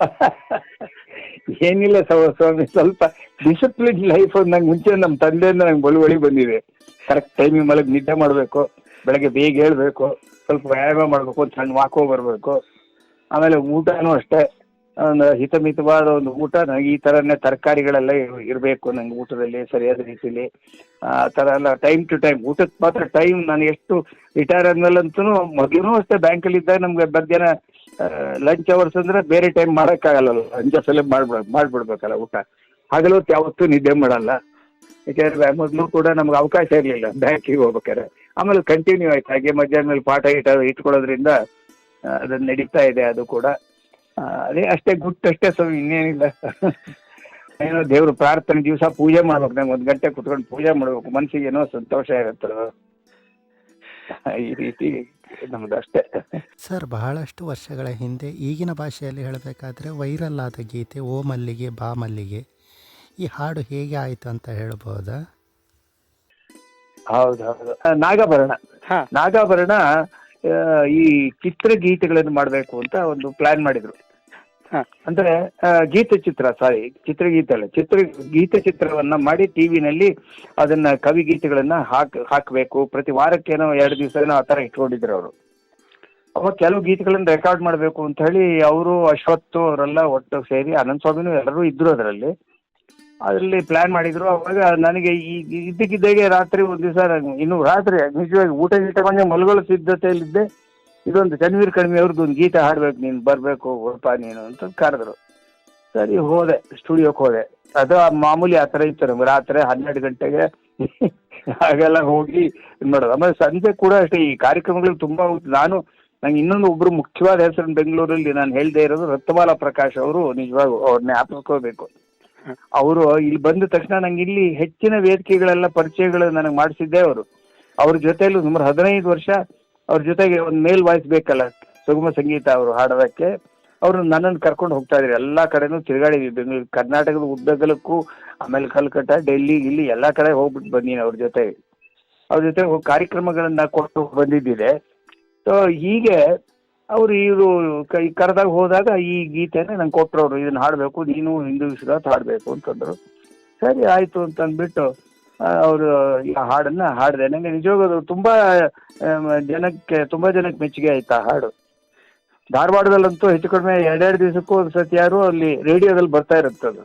ಏನಿಲ್ಲ ಸ್ವ- ಸ್ವಾಮಿ, ಸ್ವಲ್ಪ ಡಿಸಿಪ್ಲಿನ್ ಲೈಫ್ ನಂಗೆ ಮುಂಚೆ ನಮ್ಮ ತಂದೆಯಿಂದ ನಂಗೆ ಬಳುವಳಿ ಬಂದಿದೆ. ಕರೆಕ್ಟ್ ಟೈಮಿಗೆ ಮಲಗಿ ನಿದ್ದೆ ಮಾಡಬೇಕು, ಬೆಳಗ್ಗೆ ಬೇಗ ಹೇಳ್ಬೇಕು ಸ್ವಲ್ಪ ವ್ಯಾಯಾಮ ಮಾಡಬೇಕು, ಒಂದು ಸಣ್ಣ ವಾಕೋ ಬರಬೇಕು. ಆಮೇಲೆ ಊಟನೂ ಅಷ್ಟೇ. ಒಂದು ಹಿತಮಿತವಾದ ಒಂದು ಊಟ ನನಗೆ ಈ ಥರನೇ ತರಕಾರಿಗಳೆಲ್ಲ ಇರಬೇಕು ನಂಗೆ ಊಟದಲ್ಲಿ ಸರಿಯಾದ ರೀತಿಲಿ. ಆ ಥರ ಎಲ್ಲ ಟೈಮ್ ಟು ಟೈಮ್ ಊಟಕ್ಕೆ ಮಾತ್ರ ಟೈಮ್ ನಾನು ಎಷ್ಟು ರಿಟೈರ್ ಆದ್ಮೇಲಂತೂ ಮೊದಲು ಅಷ್ಟೇ ಬ್ಯಾಂಕಲ್ಲಿ ಇದ್ದಾಗ ನಮ್ಗೆ ಮಧ್ಯಾಹ್ನ ಲಂಚ್ ಅವರ್ಸ್ ಅಂದ್ರೆ ಬೇರೆ ಟೈಮ್ ಮಾಡೋಕ್ಕಾಗಲ್ಲ ಲಂಚ್ ಸಲ ಮಾಡ್ಬಿಡ ಮಾಡ್ಬಿಡ್ಬೇಕಲ್ಲ ಊಟ. ಹಗಲೊತ್ತು ಯಾವತ್ತೂ ನಿದ್ದೆ ಮಾಡಲ್ಲ. ಯಾಕೆಂದ್ರೆ ಮೊದಲು ಕೂಡ ನಮ್ಗೆ ಅವಕಾಶ ಇರಲಿಲ್ಲ ಬ್ಯಾಂಕಿಗೆ ಹೋಗ್ಬೇಕಾದ್ರೆ. ಆಮೇಲೆ ಕಂಟಿನ್ಯೂ ಆಯ್ತು. ಹಾಗೆ ಮಧ್ಯಾಹ್ನ ಮೇಲೆ ಪಾಠ ಇಟ್ಟ ಇಟ್ಕೊಳ್ಳೋದ್ರಿಂದ ಅದನ್ನ ನಡೀತಾ ಇದೆ ಅದು ಕೂಡ. ಅದೇ ಅಷ್ಟೇ ಗುಟ್ಟು ಅಷ್ಟೇ ಸ್ವಾಮಿ ಇನ್ನೇನಿಲ್ಲ. ಏನೋ ದೇವ್ರ ಪ್ರಾರ್ಥನೆ ದಿವಸ ಪೂಜೆ ಮಾಡ್ಬೇಕು ನಂಗೆ ಒಂದು ಗಂಟೆ ಕುತ್ಕೊಂಡು ಪೂಜೆ ಮಾಡ್ಬೇಕು ಮನಸ್ಸಿಗೆ ಏನೋ ಸಂತೋಷ ಇರುತ್ತೆ. ಈ ರೀತಿ ನಮ್ದು ಅಷ್ಟೇ. ಸರ್ ಬಹಳಷ್ಟು ವರ್ಷಗಳ ಹಿಂದೆ ಈಗಿನ ಭಾಷೆಯಲ್ಲಿ ಹೇಳಬೇಕಾದ್ರೆ ವೈರಲ್ ಆದ ಗೀತೆ ಓ ಮಲ್ಲಿಗೆ ಬಾ ಮಲ್ಲಿಗೆ ಈ ಹಾಡು ಹೇಗೆ ಆಯಿತು ಅಂತ ಹೇಳ್ಬೋದಾ? ಹೌದು ಹೌದು. ನಾಗಾಭರಣ. ಹಾ. ನಾಗಾಭರಣ ಈ ಈ ಚಿತ್ರಗೀತೆಗಳನ್ನು ಮಾಡಬೇಕು ಅಂತ ಒಂದು ಪ್ಲಾನ್ ಮಾಡಿದ್ರು. ಅಂದ್ರೆ ಗೀತೆ ಚಿತ್ರ ಸಾರಿ ಚಿತ್ರಗೀತೆ ಅಲ್ಲ, ಚಿತ್ರ ಗೀತಚಿತ್ರವನ್ನ ಮಾಡಿ ಟಿವಿನಲ್ಲಿ ಅದನ್ನ ಕವಿ ಗೀತೆಗಳನ್ನ ಹಾಕ್, ಹಾಕಬೇಕು. ಪ್ರತಿ ವಾರಕ್ಕೇನೋ ಎರಡು ದಿವಸ ಏನೋ ಆ ಥರ ಇಟ್ಕೊಂಡಿದ್ರು ಅವರು. ಅವಾಗ ಕೆಲವು ಗೀತೆಗಳನ್ನ ರೆಕಾರ್ಡ್ ಮಾಡಬೇಕು ಅಂತ ಹೇಳಿ ಅವರು ಅಶ್ವತ್ತು ಅವರೆಲ್ಲ ಒಟ್ಟು ಸೇರಿ ಅನಂತ ಸ್ವಾಮಿನೂ ಎಲ್ಲರೂ ಇದ್ರು ಅದರಲ್ಲಿ. ಅದರಲ್ಲಿ ಪ್ಲಾನ್ ಮಾಡಿದ್ರು. ಅವಾಗ ನನಗೆ ಈ ಇದ್ದಕ್ಕಿದ್ದಾಗೆ ರಾತ್ರಿ ಒಂದು ದಿವಸ, ಇನ್ನು ರಾತ್ರಿ ನಿಜವಾಗಿ ಊಟ ಗೀಟ ಬಂದು ಮಲ್ಗೊಳ್ಳೋ ಸಿದ್ಧತೆಯಲ್ಲಿದ್ದೆ. ಇದೊಂದು ತನ್ವೀರ್ ಕಡಿಮೆ ಅವ್ರದ್ದು ಒಂದು ಗೀತೆ ಹಾಡ್ಬೇಕು, ನೀನು ಬರಬೇಕು ಒಪ್ಪ ನೀನು ಅಂತ ಕರೆದ್ರು. ಸರಿ, ಹೋದೆ ಸ್ಟುಡಿಯೋಕ್ಕೆ ಹೋದೆ. ಅದು ಮಾಮೂಲಿ ಆ ಥರ ಇತ್ತು ನಮ್ಗೆ. ರಾತ್ರಿ ಹನ್ನೆರಡು ಗಂಟೆಗೆ ಹಾಗೆಲ್ಲ ಹೋಗಿ ಇದ್ ಮಾಡೋದು ಆಮೇಲೆ ಸಂಜೆ ಕೂಡ ಅಷ್ಟೇ, ಈ ಕಾರ್ಯಕ್ರಮಗಳು ತುಂಬಾ ನಾನು, ನಂಗೆ ಇನ್ನೊಂದು ಒಬ್ರು ಮುಖ್ಯವಾದ ಹೆಸರು ಬೆಂಗಳೂರಲ್ಲಿ ನಾನು ಹೇಳ್ದೆ ಇರೋದು ರತ್ನಮಾಲಾ ಪ್ರಕಾಶ್ ಅವರು ನಿಜವಾಗೂ ಅವ್ರನ್ನ ಜ್ಞಾಪಿಸ್ಕೋಬೇಕು ಅವರು ಇಲ್ಲಿ ಬಂದ ತಕ್ಷಣ ನಂಗೆ ಇಲ್ಲಿ ಹೆಚ್ಚಿನ ವೇದಿಕೆಗಳೆಲ್ಲ ಪರಿಚಯಗಳು ನನಗೆ ಮಾಡಿಸಿದ್ದೆ ಅವರು. ಅವ್ರ ಜೊತೆಯಲ್ಲೂ ಸುಮಾರು ಹದಿನೈದು ವರ್ಷ ಅವ್ರ ಜೊತೆಗೆ ಒಂದು ಮೇಲ್ ವಾಯ್ಸ್ ಬೇಕಲ್ಲ, ಸುಗಮ ಸಂಗೀತ ಅವರು ಹಾಡೋದಕ್ಕೆ, ಅವರು ನನ್ನನ್ನು ಕರ್ಕೊಂಡು ಹೋಗ್ತಾ ಇದ್ರು. ಎಲ್ಲಾ ಕಡೆನೂ ತಿರುಗಾಡಿದ್ವಿ ಬೆಂಗಳೂರು, ಕರ್ನಾಟಕದ ಉದ್ದಗಲಕ್ಕೂ, ಆಮೇಲೆ ಕಲ್ಕಟ್ಟ ಡೆಲ್ಲಿ ಇಲ್ಲಿ ಎಲ್ಲಾ ಕಡೆ ಹೋಗ್ಬಿಟ್ಟು ಬಂದೀನಿ ಅವ್ರ ಜೊತೆ. ಅವ್ರ ಜೊತೆ ಕಾರ್ಯಕ್ರಮಗಳನ್ನ ಕೊಟ್ಟು ಬಂದಿದ್ದಿದೆ. ಸೊ ಹೀಗೆ ಅವರು ಇವರು ಕೈ, ಕರೆದಾಗ ಹೋದಾಗ ಈ ಗೀತೆನ ನಂಗೆ ಕೊಟ್ಟರು ಅವರು. ಇದನ್ನ ಹಾಡಬೇಕು, ನೀನು ಹಿಂದೂ ವಿಶ್ವನಾಥ್ ಹಾಡಬೇಕು ಅಂತಂದ್ರು. ಸರಿ, ಆಯ್ತು ಅಂತ ಅಂದ್ಬಿಟ್ಟು ಅವರು ಈ ಹಾಡನ್ನ ಹಾಡಿದೆ. ನನಗೆ ನಿಜವಾಗೂ ಅದು ತುಂಬಾ ಜನಕ್ಕೆ ತುಂಬಾ ಜನಕ್ಕೆ ಮೆಚ್ಚುಗೆ ಆಯ್ತು ಆ ಹಾಡು. ಧಾರವಾಡದಲ್ಲಂತೂ ಹೆಚ್ಚು ಕಡಿಮೆ ಎರಡೆರಡು ದಿವಸಕ್ಕೂ ಒಂದು ಸತಿ ಯಾರು ಅಲ್ಲಿ ರೇಡಿಯೋದಲ್ಲಿ ಬರ್ತಾ ಇರುತ್ತೆ ಅದು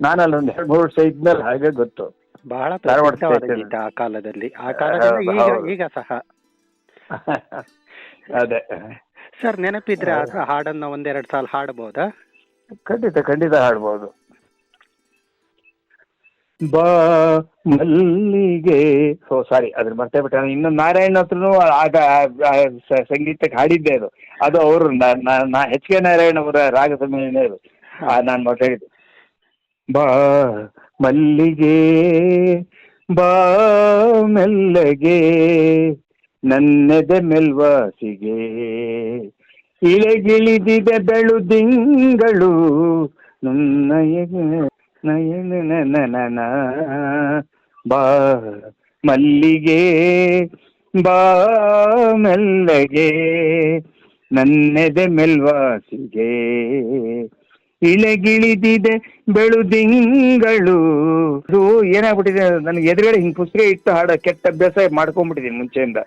ನಾನು ಅಲ್ಲಿ ಒಂದು ಎರಡು ಮೂರು ವರ್ಷ ಇದ್ಮೇಲೆ ಹಾಗೆ ಗೊತ್ತು. ಬಹಳ ಪ್ರಸಿದ್ಧವಾದ ಆ ಕಾಲದಲ್ಲಿ. ಆ ಕಾಲದಲ್ಲಿ ಈಗ ಈಗ ಸಹ. ಅದೇ. ಸರ್ ನೆನಪಿದ್ರೆ ಆ ಹಾಡನ್ನ ಒಂದೆರಡು ಸಾಲ ಹಾಡಬಹುದಾ ಖಂಡಿತ ಖಂಡಿತ ಹಾಡ್ಬೋದು. ಬಾ ಮಲ್ಲಿಗೆ. ಸೊ ಸಾರಿ ಅದ್ರ ಮರ್ತೇ ಬಿಟ್ಟೆ ನಾನು ಇನ್ನೊಂದು ನಾರಾಯಣ ಹತ್ರನು ಆಗ ಸಂಗೀತಕ್ಕೆ ಹಾಡಿದ್ದೆ ಅದು. ಅದು ಅವರು, ನಾ ಎಚ್ ಕೆ ನಾರಾಯಣ ಅವರ ರಾಗ ಸಮ್ಮೇಳನ ಇದು ನಾನು ಮಾತಾಡಿದ್ದು ಬಾ ಮಲ್ಲಿಗೆ, ಬಾ ಮೆಲ್ಲಗೆ, ನನ್ನೆದೆ ಮೆಲ್ವಾಸಿಗೆ. ಇಳೆಗಿಳಿದಿದೆ ಬೆಳುದಿಂಗಳು ನಯನ ನಯನ ಬಾ, ಮಲ್ಲಿಗೆ, ಬಾ, ಮೆಲ್ಲಗೆ, ನನ್ನೆದೆ ಮೆಲ್ವಾಸಿಗೆ. ಇಳೆಗಿಳಿದಿದೆ ಬೆಳುದಿಂಗಳು ಇದು ಏನಾಗ್ಬಿಟ್ಟಿದೆ, ನನಗೆ ಎದುರುಗಡೆ ಹಿಂಗೆ ಪುಸ್ತಕ ಇಟ್ಟು ಹಾಡ, ಕೆಟ್ಟ ಅಭ್ಯಾಸ ಮಾಡ್ಕೊಂಡ್ಬಿಟ್ಟಿದ್ದೀನಿ ಮುಂಚೆಯಿಂದ.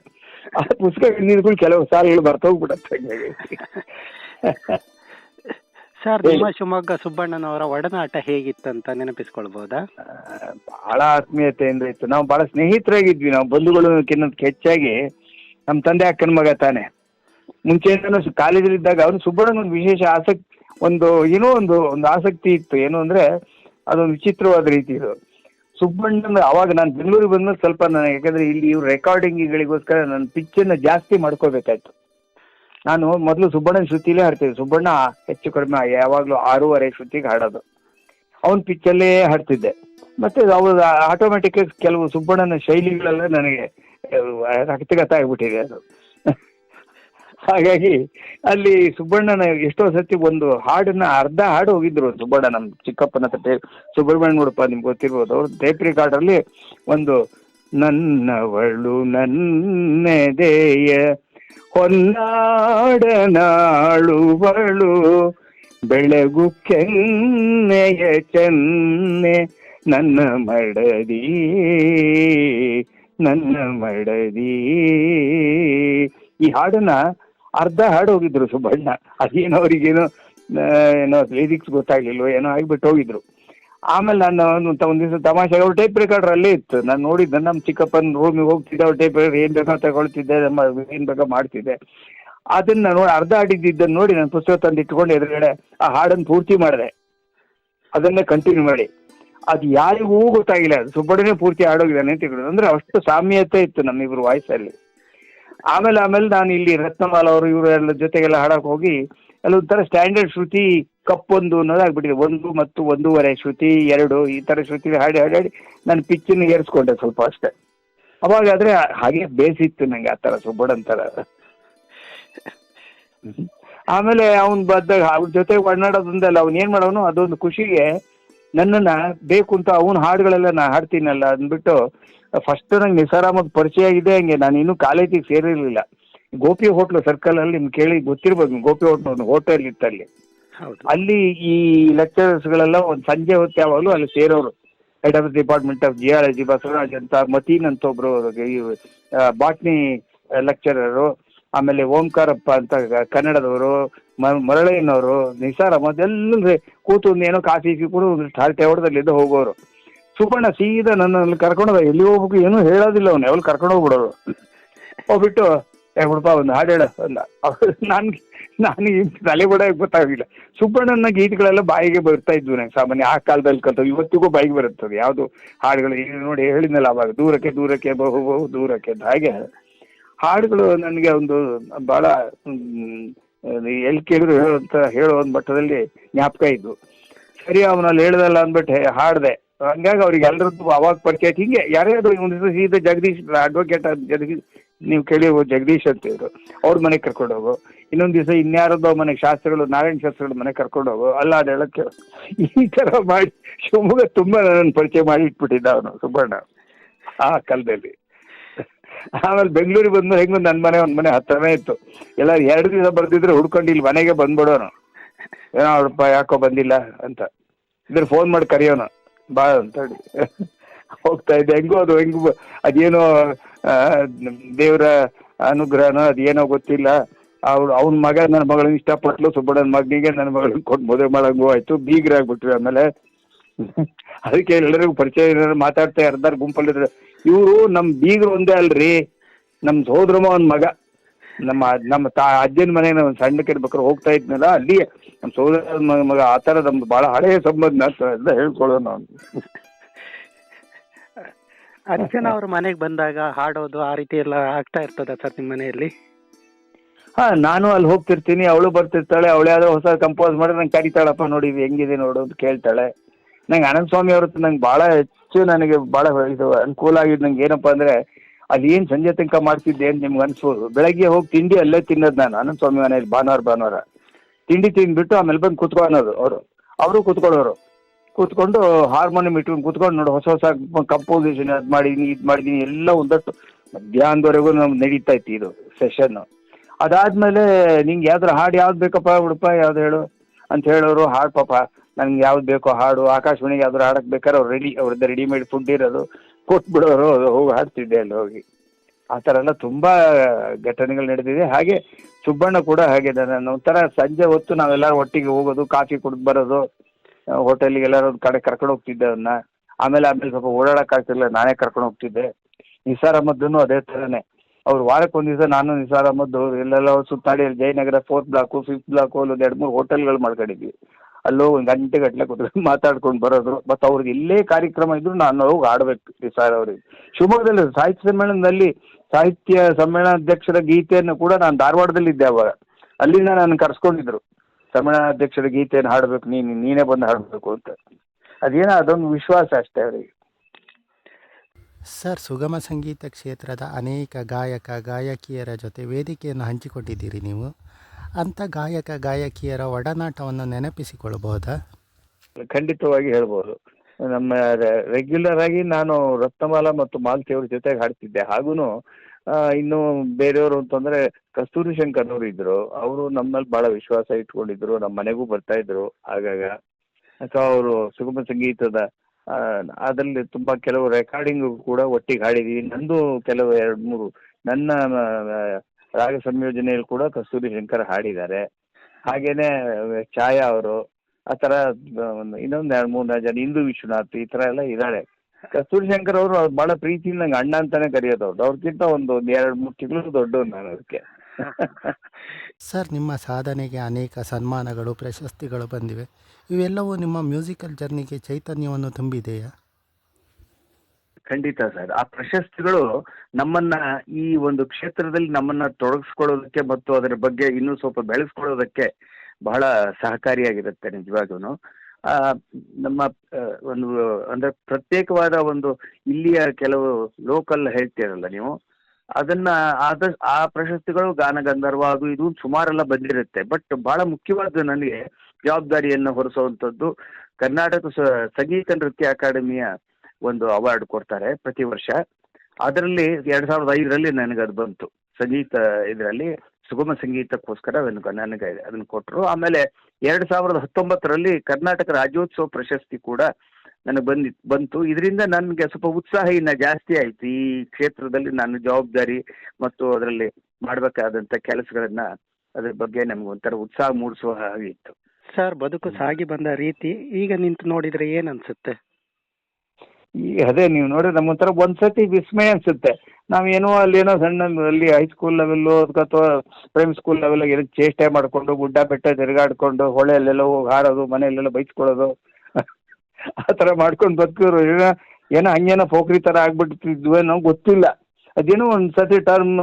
ಆ ಪುಸ್ತಕ ನಿಂತ್ಕೊಂಡು ಕೆಲವು ಸಾಲುಗಳು ಬರ್ತೋಗ್ಬಿಡತ್ತೆ ಸರ್ ನಿಮ್ಮ ಶಿವಮೊಗ್ಗ ಸುಬ್ಬಣ್ಣನವರ ಒಡನಾಟ ಹೇಗಿತ್ತಂತ ನೆನಪಿಸ್ಕೊಳ್ಬಹುದಾ ಬಹಳ ಆತ್ಮೀಯತೆಯಿಂದ ಇತ್ತು. ನಾವು ಬಹಳ ಸ್ನೇಹಿತರಾಗಿದ್ವಿ. ನಾವು ಬಂಧುಗಳಕ್ಕಿಂತ ಹೆಚ್ಚಾಗಿ ನಮ್ಮ ತಂದೆ ಅಕ್ಕನ ಮಗ ತಾನೆ. ಮುಂಚೆಯಿಂದನೂ ಕಾಲೇಜಲ್ಲಿ ಇದ್ದಾಗ ಅವನು ಸುಬ್ಬಣ್ಣನ ಒಂದು ವಿಶೇಷ ಆಸಕ್ತಿ ಒಂದು ಏನೋ ಒಂದು ಒಂದು ಆಸಕ್ತಿ ಇತ್ತು. ಏನು ಅಂದ್ರೆ ಅದೊಂದು ವಿಚಿತ್ರವಾದ ರೀತಿ ಇದು. ಸುಬ್ಬಣ್ಣನ ಅವಾಗ ನಾನು ಬೆಂಗಳೂರಿಗೆ ಬಂದ್ಮೇಲೆ ಸ್ವಲ್ಪ ನನಗೆ ಯಾಕಂದ್ರೆ ಇಲ್ಲಿ ಇವ್ರು ರೆಕಾರ್ಡಿಂಗ್ಗಳಿಗೋಸ್ಕರ ನಾನು ಪಿಚ್ಚನ್ನು ಜಾಸ್ತಿ ಮಾಡ್ಕೋಬೇಕಾಯ್ತು. ನಾನು ಮೊದಲು ಸುಬ್ಬಣ್ಣನ ಶ್ರುತಿಲೇ ಹಾಡ್ತಿದ್ದೆ. ಸುಬ್ಬಣ್ಣ ಹೆಚ್ಚು ಕಡಿಮೆ ಯಾವಾಗಲೂ ಆರೂವರೆ ಶ್ರುತಿಗೆ ಹಾಡೋದು. ಅವನ ಪಿಚ್ಚಲ್ಲೇ ಹಾಡ್ತಿದ್ದೆ. ಮತ್ತೆ ಅವ್ರ ಆಟೋಮೆಟಿಕ್ ಕೆಲವು ಸುಬ್ಬಣ್ಣನ ಶೈಲಿಗಳೆಲ್ಲ ನನಗೆ ರಕ್ತಗತ ಆಗ್ಬಿಟ್ಟಿದೆ ಅದು. ಹಾಗಾಗಿ ಅಲ್ಲಿ ಸುಬ್ಬಣ್ಣನ ಎಷ್ಟೋ ಸತಿ ಒಂದು ಹಾಡನ್ನ ಅರ್ಧ ಹಾಡು ಹೋಗಿದ್ರು ಸುಬ್ಬಣ್ಣ ನಮ್ಮ ಚಿಕ್ಕಪ್ಪನ ಹತ್ರ. ಸುಬ್ರಹ್ಮಣ್ಯ ನೋಡಪ್ಪ, ನಿಮ್ಗೆ ಗೊತ್ತಿರ್ಬೋದು, ಅವ್ರ ಟೇಪ್ ರೆಕಾರ್ಡಲ್ಲಿ ಒಂದು ನನ್ನವಳು ನನ್ನೆದೆಯ ಹೊನ್ನಾಡನಾಳುವಳು ಬೆಳಗು ಕೆನ್ನೆಯ ಚೆನ್ನೆ, ನನ್ನ ಮಡದಿ ನನ್ನ ಮಡದಿ. ಈ ಹಾಡನ್ನ ಅರ್ಧ ಹಾಡು ಹೋಗಿದ್ರು ಸುಬ್ಬಣ್ಣ. ಅದೇನೋ ಅವ್ರಿಗೇನೋ ಏನೋ ಲಿರಿಕ್ಸ್ ಗೊತ್ತಾಗ್ಲಿಲ್ವೋ, ಏನೋ ಆಗಿಬಿಟ್ಟು ಹೋಗಿದ್ರು. ಆಮೇಲೆ ನಾನು ಒಂದು ದಿವಸ ತಮಾಷೆ, ಅವ್ರ ಟೈಪ್ ರೆಕಾರ್ಡರ್ ಅಲ್ಲೇ ಇತ್ತು. ನಾನು ನೋಡಿದ್ದೆ ನಮ್ಮ ಚಿಕ್ಕಪ್ಪನ ರೂಮಿಗೆ ಹೋಗ್ತಿದ್ದೆ, ಅವ್ರ ಟೈಪ್ ಏನು ಬೇಕೋ ತಗೊಳ್ತಿದ್ದೆ, ನಮ್ಮ ಏನು ಬೇಕೋ ಮಾಡ್ತಿದ್ದೆ. ಅದನ್ನ ನೋಡಿ, ಅರ್ಧ ಹಾಡಿದ್ದನ್ನು ನೋಡಿ ನಾನು ಪುಸ್ತಕ ತಂದು ಇಟ್ಕೊಂಡು ಎದುರುಗಡೆ ಆ ಹಾಡನ್ನು ಪೂರ್ತಿ ಮಾಡಿದೆ. ಅದನ್ನೇ ಕಂಟಿನ್ಯೂ ಮಾಡಿ. ಅದು ಯಾರಿಗೂ ಗೊತ್ತಾಗಿಲ್ಲ. ಅದು ಪೂರ್ತಿ ಹಾಡೋಗಿದ್ದಾನೆ ಅಂತ ಹೇಳಿದ್ರು ಅಂದ್ರೆ ಅಷ್ಟು ಸಾಮ್ಯತೆ ಇತ್ತು ನಮ್ಮಿಬ್ರು ವಾಯ್ಸಲ್ಲಿ. ಆಮೇಲೆ ಆಮೇಲೆ ನಾನು ಇಲ್ಲಿ ರತ್ನಮಾಲ ಅವರು ಇವರು ಎಲ್ಲ ಜೊತೆಗೆಲ್ಲ ಹಾಡಕ್ ಹೋಗಿ ಅಲ್ಲಿ ಒಂಥರ ಸ್ಟ್ಯಾಂಡರ್ಡ್ ಶ್ರುತಿ ಕಪ್ಪೊಂದು ಅನ್ನೋದು ಆಗ್ಬಿಟ್ಟಿದೆ ಒಂದು ಮತ್ತು ಒಂದೂವರೆ ಶ್ರುತಿ, ಎರಡು, ಈ ತರ ಶ್ರುತಿ ಹಾಡಿ ಹಾಡಿ ಹಾಡಿ ನಾನು ಪಿಚ್ಚನ್ನು ಏರಿಸ್ಕೊಂಡೆ ಸ್ವಲ್ಪ ಅಷ್ಟೇ. ಅವಾಗಾದ್ರೆ ಹಾಗೆ ಬೇಸಿತ್ತು ನಂಗೆ ಆ ತರ ಸುಬ್ಬಡ್ ಅಂತಾರ ಆಮೇಲೆ ಅವ್ನು ಬಂದಾಗ ಅವ್ರ ಜೊತೆ ಒಡನಾಡೋದೊಂದಲ್ಲ, ಅವ್ನು ಏನು ಮಾಡೋನು, ಅದೊಂದು ಖುಷಿಗೆ ನನ್ನನ್ನ ಬೇಕು ಅಂತ ಅವನ ಹಾಡುಗಳೆಲ್ಲ ನಾ ಹಾಡ್ತೀನಲ್ಲ ಅಂದ್ಬಿಟ್ಟು ಫಸ್ಟ್ ನಂಗೆ ನಿಸಾರಾಮದ್ ಪರಿಚಯ ಆಗಿದೆ ಹಂಗೆ. ನಾನು ಇನ್ನೂ ಕಾಲೇಜಿಗೆ ಸೇರಿರಲಿಲ್ಲ. ಗೋಪಿ ಹೋಟ್ಲು ಸರ್ಕಲ್ ಅಲ್ಲಿ ನಿಮ್ಗೆ ಕೇಳಿ ಗೊತ್ತಿರ್ಬೋದು, ಗೋಪಿ ಹೋಟ್ಲು ಒಂದು ಹೋಟೆಲ್ ಇತ್ತಲ್ಲಿ. ಅಲ್ಲಿ ಈ ಲೆಕ್ಚರರ್ಸ್ ಗಳೆಲ್ಲ ಒಂದು ಸಂಜೆ ಹೊತ್ತು ಯಾವಾಗಲೂ ಅಲ್ಲಿ ಸೇರೋರು. Head of department of geology Basavaraj ಅಂತ, ಮತೀನ್ ಅಂತ ಒಬ್ರು ಬಾಟ್ನಿ ಲೆಕ್ಚರರು ಆಮೇಲೆ ಓಂಕಾರಪ್ಪ ಅಂತ ಕನ್ನಡದವರು ಮರಳಯ್ಯನವರು ನಿಸಾರ್ ಅಹಮದ್ ಕೂತು ಒಂದು ಏನೋ ಕಾಫಿ ಕೂಡ ಟಾಲ್ಟೆ ಹೊಡೆದಲ್ಲಿದ್ದು ಹೋಗೋರು. ಸುಬ್ಬಣ್ಣ ಸೀದಾ ನನ್ನಲ್ಲಿ ಕರ್ಕೊಂಡು ಎಲ್ಲಿ ಹೋಗ್ಬೇಕು ಏನೂ ಹೇಳೋದಿಲ್ಲ ಅವನು ಯಾವಾಗ ಕರ್ಕೊಂಡು ಹೋಗ್ಬಿಡೋರು. ಹೋಗ್ಬಿಟ್ಟು ಬಿಡಪ್ಪ ಒಂದು ಹಾಡು ಹೇಳ ನನ್ಗೆ ನನಗೆ ತಲೆ ಕೂಡ ಗೊತ್ತಾಗಿಲ್ಲ ಸುಬ್ಬಣ್ಣನ ಗೀತೆಗಳೆಲ್ಲ ಬಾಯಿಗೆ ಬರ್ತಾ ಇದ್ವು ನಂಗೆ ಸಾಮಾನ್ಯ ಆ ಕಾಲದಲ್ಲಿ ಕಲ್ತ ಇವತ್ತಿಗೂ ಬಾಯಿಗೆ ಬರುತ್ತದೆ. ಯಾವುದು ಹಾಡುಗಳು ನೋಡಿ ಹೇಳಿದ್ನಲ್ಲ ಅವಾಗ, ದೂರಕ್ಕೆ ದೂರಕ್ಕೆ ಬಹು ಬಹು ದೂರಕ್ಕೆ ಹಾಗೆ ಹಾಡುಗಳು ನನಗೆ ಒಂದು ಬಹಳ ಎಲ್ಲಿ ಕೇಳಿದ್ರು ಹೇಳುವಂತ ಹೇಳೋ ಒಂದು ಮಟ್ಟದಲ್ಲಿ ಜ್ಞಾಪಕ ಇದ್ವು. ಸರಿ, ಅವನಲ್ಲಿ ಹೇಳ್ದಲ್ಲ ಅಂದ್ಬಿಟ್ಟು ಹಾಡ್ದೆ. ಹಂಗಾಗಿ ಅವ್ರಿಗೆ ಎಲ್ಲರದ್ದು ಅವಾಗ ಪರಿಚಯ ಹಿಂಗೆ ಯಾರೇ ಅದು ಒಂದು ಸೀದಾ ಜಗದೀಶ್ ಅಡ್ವೊಕೇಟ್ ಜಗದೀಶ್ ನೀವು ಕೇಳಿ ಜಗದೀಶ್ ಅಂತ ಇವರು, ಅವ್ರ ಮನೆಗೆ ಕರ್ಕೊಂಡು ಹೋಗು. ಇನ್ನೊಂದು ದಿವಸ ಇನ್ಯಾರದೋ ಮನೆಗೆ ಶಾಸ್ತ್ರಗಳು, ನಾರಾಯಣ ಶಾಸ್ತ್ರಗಳ ಮನೆಗೆ ಕರ್ಕೊಂಡು ಹೋಗು. ಅಲ್ಲ, ಅದು ಹೇಳಕ್ಕೆ ಈ ಥರ ಮಾಡಿ, ಶಿವಮೊಗ್ಗ ತುಂಬ ನನ್ನ ಪರಿಚಯ ಮಾಡಿ ಇಟ್ಬಿಟ್ಟಿದ್ದ ಅವನು, ಸುಬ್ಬಣ್ಣ. ಆ ಕಾಲದಲ್ಲಿ. ಆಮೇಲೆ ಬೆಂಗಳೂರಿಗೆ ಬಂದು ಹೆಂಗೋ ನನ್ನ ಮನೆ ಒಂದ್ ಮನೆ ಹತ್ರನೇ ಇತ್ತು. ಎಲ್ಲ ಎರಡು ದಿವಸ ಬರ್ದಿದ್ರೆ ಹುಡ್ಕೊಂಡು ಇಲ್ಲಿ ಮನೆಗೆ ಬಂದ್ಬಿಡೋನು. ಏನೋ ಅವ್ರಪ್ಪ ಯಾಕೋ ಬಂದಿಲ್ಲ ಅಂತ. ಇದ್ರೆ ಫೋನ್ ಮಾಡಿ ಕರೆಯೋನು. ಬಾ ಅಂತ ಹೇಳಿ. ಹೋಗ್ತಾ ಇದ್ದೆ ಹೆಂಗೋ ಅದು, ಹೆಂಗು ಅದೇನೋ ದೇವರ ಅನುಗ್ರಹನ, ಅದೇನೋ ಗೊತ್ತಿಲ್ಲ. ಅವ್ರು ಅವ್ನ ಮಗ ನನ್ನ ಮಗಳನ್ನ ಇಷ್ಟಪಟ್ಲು, ಸುಬ್ಬಣ್ಣನ ಮಗನಿಗೆ ನನ್ನ ಮಗಳನ್ನ ಕೊಟ್ಟು ಮದುವೆ ಮಾಡಂಗೂ ಆಯ್ತು. ಬೀಗ್ರಾಗ್ಬಿಟ್ವಿ ಆಮೇಲೆ. ಅದಕ್ಕೆ ಎಲ್ಲರಿಗೂ ಪರಿಚಯ ಏನಾದ್ರು ಮಾತಾಡ್ತಾ ಇರ್ದಾರ ಗುಂಪಲ್ಲಿದ್ರೆ ಇವರು ನಮ್ಮ ಬೀಗರು ಒಂದೇ ಅಲ್ರಿ. ನಮ್ಮ ಸೋದರಮ್ಮ ಒಂದು ಮಗ. ನಮ್ಮ ನಮ್ಮ ತಾ, ಅಜ್ಜನ ಮನೆಗೆ ನಾವು ಸಣ್ಣ ಇರ್ಬೇಕಾದ್ರೆ ಹೋಗ್ತಾ ಇದ್ನಲ್ಲ ಅಲ್ಲಿ ನಮ್ಮ ಸೋದರ ಮಗ ಆತರ ನಮ್ದು ಭಾಳ ಹಳೆಯ ಸಂಬಂಧ ಅಂತ ಹೇಳ್ಕೊಳ್ಳೋಣ ಅವ್ನು ಅರ್ಚನಾ ಅವ್ರ ಮನೆಗೆ ಬಂದಾಗ ಹಾಡೋದು ಆ ರೀತಿ ಎಲ್ಲ ಆಗ್ತಾ ಇರ್ತದ ಸರ್ ನಿಮ್ಮ ಮನೆಯಲ್ಲಿ? ಹಾ ನಾನು ಅಲ್ಲಿ ಹೋಗ್ತಿರ್ತೀನಿ ಅವಳು ಬರ್ತಿರ್ತಾಳೆ ಅವಳು ಯಾವ್ದೋ ಹೊಸ ಕಂಪೋಸ್ ಮಾಡಿ ನಂಗೆ ಕರಿತಾಳಪ್ಪ ನೋಡಿ ಇದು ಹೆಂಗಿದೆ ನೋಡು ಅಂತ ಕೇಳ್ತಾಳೆ. ನಂಗೆ ಅನಂತ ಸ್ವಾಮಿ ಅವ್ರ ನಂಗೆ ಭಾಳ ಹೆಚ್ಚು ನನಗೆ ಭಾಳ ಇದು ಅನುಕೂಲ ಆಗಿದ್ದು ನಂಗೆ ಏನಪ್ಪ ಅಂದ್ರೆ ಅದೇನ್ ಸಂಜೆ ತನಕ ಮಾಡ್ತಿದ್ದೆ ಅಂತ ನಿಮ್ಗೆ ಅನ್ಸ್ಬೋದು ಬೆಳಗ್ಗೆ ಹೋಗಿ ತಿಂಡಿ ಅಲ್ಲೇ ತಿನ್ನೋದು ನಾನು ಅನಂತ ಸ್ವಾಮಿ ಮನೇಲಿ ಭಾನುವಾರ ಭಾನುವಾರ. ತಿಂಡಿ ತಿಂದ್ಬಿಟ್ಟು ಆಮೇಲೆ ಬಂದು ಕುತ್ಕೊಳ್ಳೋದು ಅನ್ನೋದು ಅವರು ಅವರು ಕೂತ್ಕೊಳ್ಳೋರು. ಕೂತ್ಕೊಂಡು ಹಾರ್ಮೋನಿಯಂ ಇಟ್ಕೊಂಡು ಕೂತ್ಕೊಂಡು ನೋಡು, ಹೊಸ ಹೊಸ ಕಂಪೋಸಿಷನ್ ಅದು ಮಾಡಿದೀನಿ, ಇದು ಮಾಡಿದೀನಿ, ಎಲ್ಲ ಒಂದಷ್ಟು ಮಧ್ಯಾಹ್ನದವರೆಗೂ ನಮ್ಗೆ ನಡೀತಾ ಇತ್ತು ಇದು ಸೆಷನ್ನು ಅದಾದ್ಮೇಲೆ ನಿಂಗೆ ಯಾವ್ದಾರ ಹಾಡು ಯಾವ್ದು ಬೇಕಪ್ಪ ಹುಡುಪ ಯಾವ್ದು ಹೇಳು ಅಂತ ಹೇಳೋರು, ಹಾಡು ಪಾಪ ನನ್ಗೆ ಯಾವ್ದು ಬೇಕೋ ಹಾಡು, ಆಕಾಶವಾಣಿಗೆ ಯಾವ್ದಾರು ಹಾಡಕ್ ಬೇಕಾದ್ರೆ ಅವ್ರು ರೆಡಿ ಅವ್ರದ್ದು ರೆಡಿಮೇಡ್ ಫುಡ್ ಇರೋದು, ಕೊಟ್ಬಿಡೋರು, ಅದು ಹೋಗಿ ಹಾಡ್ತಿದ್ದೆ ಅಲ್ಲಿ ಹೋಗಿ. ಆ ಥರ ಎಲ್ಲ ತುಂಬ ಘಟನೆಗಳು ನಡೆದಿದೆ. ಹಾಗೆ ಸುಬ್ಬಣ್ಣ ಕೂಡ ಹಾಗೆ, ನಾನು ಒಂಥರ ಸಂಜೆ ಹೊತ್ತು ನಾವೆಲ್ಲರೂ ಒಟ್ಟಿಗೆ ಹೋಗೋದು, ಕಾಫಿ ಕುಡ್ದು ಬರೋದು ಹೋಟೆಲಿಗೆ ಎಲ್ಲಾರು ಒಂದು ಕಡೆ ಕರ್ಕೊಂಡು ಹೋಗ್ತಿದ್ದೆ ಅದನ್ನ ಆಮೇಲೆ ಆಮೇಲೆ ಸ್ವಲ್ಪ ಓಡಾಡೋಕ್ಕಾಗ್ತಿಲ್ಲ ನಾನೇ ಕರ್ಕೊಂಡು ಹೋಗ್ತಿದ್ದೆ. ನಿಸಾರ್ ಅಹಮದ್ದನು ಅದೇ ಥರನೇ. ಅವ್ರು ವಾರಕ್ಕೆ ಒಂದು ದಿವಸ ನಾನು ನಿಸಾರ್ ಅಹಮದ್ ಎಲ್ಲೆಲ್ಲ ಸುತ್ತಾಡಿ ಅಲ್ಲಿ Jayanagar fourth block fifth block ಒಂದು ಎರಡು ಮೂರು ಹೋಟೆಲ್ಗಳು ಮಾಡ್ಕೊಂಡಿದ್ವಿ. ಅಲ್ಲೂ ಒಂದು ಗಂಟೆ ಗಟ್ಟಲೆ ಕೂತ್ಕೊಂಡು ಮಾತಾಡ್ಕೊಂಡು ಬರೋದು. ಮತ್ತು ಅವ್ರಿಗೆ ಇಲ್ಲೇ ಕಾರ್ಯಕ್ರಮ ಇದ್ರು ನಾನು ಹೋಗಿ ಆಡ್ಬೇಕು ನಿಸಾರ್ ಅವ್ರಿಗೆ. ಶಿವಮೊಗ್ಗದಲ್ಲಿ ಸಾಹಿತ್ಯ ಸಮ್ಮೇಳನದಲ್ಲಿ ಸಾಹಿತ್ಯ ಸಮ್ಮೇಳನಾಧ್ಯಕ್ಷರ ಗೀತೆಯನ್ನು ಕೂಡ ನಾನು ಧಾರವಾಡದಲ್ಲಿದ್ದೆ ಅವಾಗ. ಅಲ್ಲಿಂದ ನಾನು ಕರ್ಸ್ಕೊಂಡಿದ್ರು. ಸಮ್ಮೇಳನಾಧ್ಯಕ್ಷರ ಗೀತೆಯನ್ನು ಹಾಡಬೇಕು ನೀನು ನೀನೇ ಬಂದು ಹಾಡಬೇಕು ಅಂತ. ಅದೇನೋ ಅದೊಂದು ವಿಶ್ವಾಸ ಅಷ್ಟೇ ಅವರಿಗೆ. ಸರ್ ಸುಗಮ ಸಂಗೀತ ಕ್ಷೇತ್ರದ ಅನೇಕ ಗಾಯಕ ಗಾಯಕಿಯರ ಜೊತೆ ವೇದಿಕೆಯನ್ನು ಹಂಚಿಕೊಂಡಿದ್ದೀರಿ ನೀವು. ಅಂಥ ಗಾಯಕ ಗಾಯಕಿಯರ ಒಡನಾಟವನ್ನು ನೆನಪಿಸಿಕೊಳ್ಳಬಹುದಾ? ಖಂಡಿತವಾಗಿ ಹೇಳ್ಬೋದು. ನಮ್ಮ ರೆಗ್ಯುಲರ್ ಆಗಿ ನಾನು ರತ್ನಮಾಲಾ ಮತ್ತು ಮಾಲತಿ ಅವ್ರ ಜೊತೆಗೆ ಹಾಡ್ತಿದ್ದೆ. ಹಾಗೂ ಇನ್ನು ಬೇರೆಯವರು ಅಂತಂದ್ರೆ ಕಸ್ತೂರಿ ಶಂಕರ್ ಅವರು ಇದ್ರು. ಅವರು ನಮ್ಮಲ್ಲಿ ಬಹಳ ವಿಶ್ವಾಸ ಇಟ್ಕೊಂಡಿದ್ರು ನಮ್ಮ ಮನೆಗೂ ಬರ್ತಾ ಇದ್ರು ಆಗಾಗ. ಅಥವಾ ಅವರು ಸುಗಮ ಸಂಗೀತದ ಅದರಲ್ಲಿ ತುಂಬಾ ಕೆಲವು ರೆಕಾರ್ಡಿಂಗ್ ಕೂಡ ಒಟ್ಟಿಗೆ ಹಾಡಿದೀವಿ. ನಂದು ಕೆಲವು ಎರಡು ಮೂರು, ನನ್ನ ರಾಗ ಸಂಯೋಜನೆಯಲ್ಲಿ ಕೂಡ ಕಸ್ತೂರಿ ಶಂಕರ್ ಹಾಡಿದ್ದಾರೆ. ಹಾಗೇನೆ, ಛಾಯಾ ಅವರು, ಆ ಥರ ಇನ್ನೊಂದು ಎರಡು ಮೂರು ಜನ ಇಂದು ವಿಶ್ವನಾಥ್ ಈ ಥರ ಎಲ್ಲ ಇದ್ದಾರೆ ಕಸ್ತೂರಿ ಶಂಕರ್ ಅವರು ಅವ್ರು ಭಾಳ ಪ್ರೀತಿಯಿಂದ ನಂಗೆ ಅಣ್ಣ ಅಂತಾನೆ ಕರೆಯೋದು ಅವ್ರು ಅವ್ರಿಗಿಂತ ಒಂದು ಎರಡು ಮೂರು ತಿಂಗಳು ದೊಡ್ಡವ್ರು ನಾನು ಅದಕ್ಕೆ ಸರ್ ನಿಮ್ಮ ಸಾಧನೆಗೆ ಅನೇಕ ಸನ್ಮಾನಗಳು ಪ್ರಶಸ್ತಿಗಳು ಬಂದಿವೆ. ಇವೆಲ್ಲವೂ ನಿಮ್ಮ ಮ್ಯೂಸಿಕಲ್ ಜರ್ನಿಗೆ ಚೈತನ್ಯವನ್ನು ತುಂಬಿದೆಯಾ? ಖಂಡಿತ ಸರ್. ಆ ಪ್ರಶಸ್ತಿಗಳು ನಮ್ಮನ್ನ ಈ ಒಂದು ಕ್ಷೇತ್ರದಲ್ಲಿ ನಮ್ಮನ್ನ ತೊಡಗಿಸ್ಕೊಳ್ಳೋದಕ್ಕೆ ಮತ್ತು ಅದರ ಬಗ್ಗೆ ಇನ್ನೂ ಸ್ವಲ್ಪ ಬೆಳೆಸ್ಕೊಳ್ಳೋದಕ್ಕೆ ಬಹಳ ಸಹಕಾರಿಯಾಗಿರುತ್ತೆ ನಿಜವಾಗ್ಲೂ ನಮ್ಮ ಒಂದು, ಅಂದ್ರೆ ಪ್ರತ್ಯೇಕವಾದ ಒಂದು ಇಲ್ಲಿಯ ಕೆಲವು ಲೋಕಲ್ ಹೇಳ್ತೀರಲ್ಲ ನೀವು? ಅದನ್ನ ಆದ ಆ ಪ್ರಶಸ್ತಿಗಳು ಗಾನ, ಗಂಧರ್ವ ಅದು ಇದು ಸುಮಾರೆಲ್ಲ ಬಂದಿರುತ್ತೆ. ಬಟ್ ಬಹಳ ಮುಖ್ಯವಾದ ನನಗೆ ಜವಾಬ್ದಾರಿಯನ್ನು ಹೊರಿಸುವಂಥದ್ದು ಕರ್ನಾಟಕ ಸಂಗೀತ ನೃತ್ಯ ಅಕಾಡೆಮಿಯ ಒಂದು ಅವಾರ್ಡ್ ಕೊಡ್ತಾರೆ ಪ್ರತಿ ವರ್ಷ. ಅದರಲ್ಲಿ ಎರಡ್ ಸಾವಿರದ ಐದರಲ್ಲಿ ನನಗೆ ಅದು ಬಂತು. ಸಂಗೀತ ಇದರಲ್ಲಿ ಸುಗಮ ಸಂಗೀತಕ್ಕೋಸ್ಕರ ಅದನ್ನು ನನಗೆ ಅದನ್ನು ಕೊಟ್ಟರು ಆಮೇಲೆ ಎರಡ್ ಸಾವಿರದ ಹತ್ತೊಂಬತ್ತರಲ್ಲಿ ಕರ್ನಾಟಕ ರಾಜ್ಯೋತ್ಸವ ಪ್ರಶಸ್ತಿ ಕೂಡ ನನಗೆ ಬಂದಿ, ಬಂತು. ಇದರಿಂದ ನನಗೆ ಸ್ವಲ್ಪ ಉತ್ಸಾಹ ಇನ್ನ ಜಾಸ್ತಿ ಆಯ್ತು. ಈ ಕ್ಷೇತ್ರದಲ್ಲಿ ನಾನು ಜವಾಬ್ದಾರಿ ಮತ್ತು ಅದರಲ್ಲಿ ಮಾಡಬೇಕಾದಂಥ ಕೆಲಸಗಳನ್ನ ಅದ್ರ ಬಗ್ಗೆ ನಮ್ಗೆ ಒಂಥರ ಉತ್ಸಾಹ ಮೂಡಿಸುವ ಹಾಗೆ ಇತ್ತು. ಸರ್, ಬದುಕು ಸಾಗಿ ಬಂದ ರೀತಿ ಈಗ ನಿಂತು ನೋಡಿದ್ರೆ ಏನ್ ಅನ್ಸುತ್ತೆ? ಈ ಅದೇ ನೀವು ನೋಡಿದ್ರೆ ನಮ್ಮೊಂಥರ ಒಂದ್ಸತಿ ವಿಸ್ಮಯ ಅನ್ಸುತ್ತೆ. ನಾವೇನೋ ಅಲ್ಲೇನೋ ಸಣ್ಣ ಅಲ್ಲಿ ಹೈಸ್ಕೂಲ್ ಲೆವೆಲ್ಲು ಅಥವಾ ಪ್ರೈಮ್ ಸ್ಕೂಲ್ ಲೆವೆಲ್ ಏನೋ ಚೇಷ್ಟೆ ಮಾಡಿಕೊಂಡು, ಗುಡ್ಡ ಬೆಟ್ಟ ತಿರುಗಾಡ್ಕೊಂಡು, ಹೊಳೆಯಲ್ಲೆಲ್ಲ ಹೋಗಿ ಹಾರೋದು ಮನೆಯಲ್ಲೆಲ್ಲ ಬೈಸ್ಕೊಳ್ಳೋದು, ಆ ಥರ ಮಾಡ್ಕೊಂಡು ಬದುಕಿದ್ರು. ಏನೋ ಏನೋ ಹಂಗೇನೋ ಪೋಖ್ರಿ ಥರ ಆಗ್ಬಿಟ್ಟಿದ್ವು ಏನೋ ಗೊತ್ತಿಲ್ಲ. ಅದೇನೋ ಒಂದು ಸತಿ ಟರ್ಮ್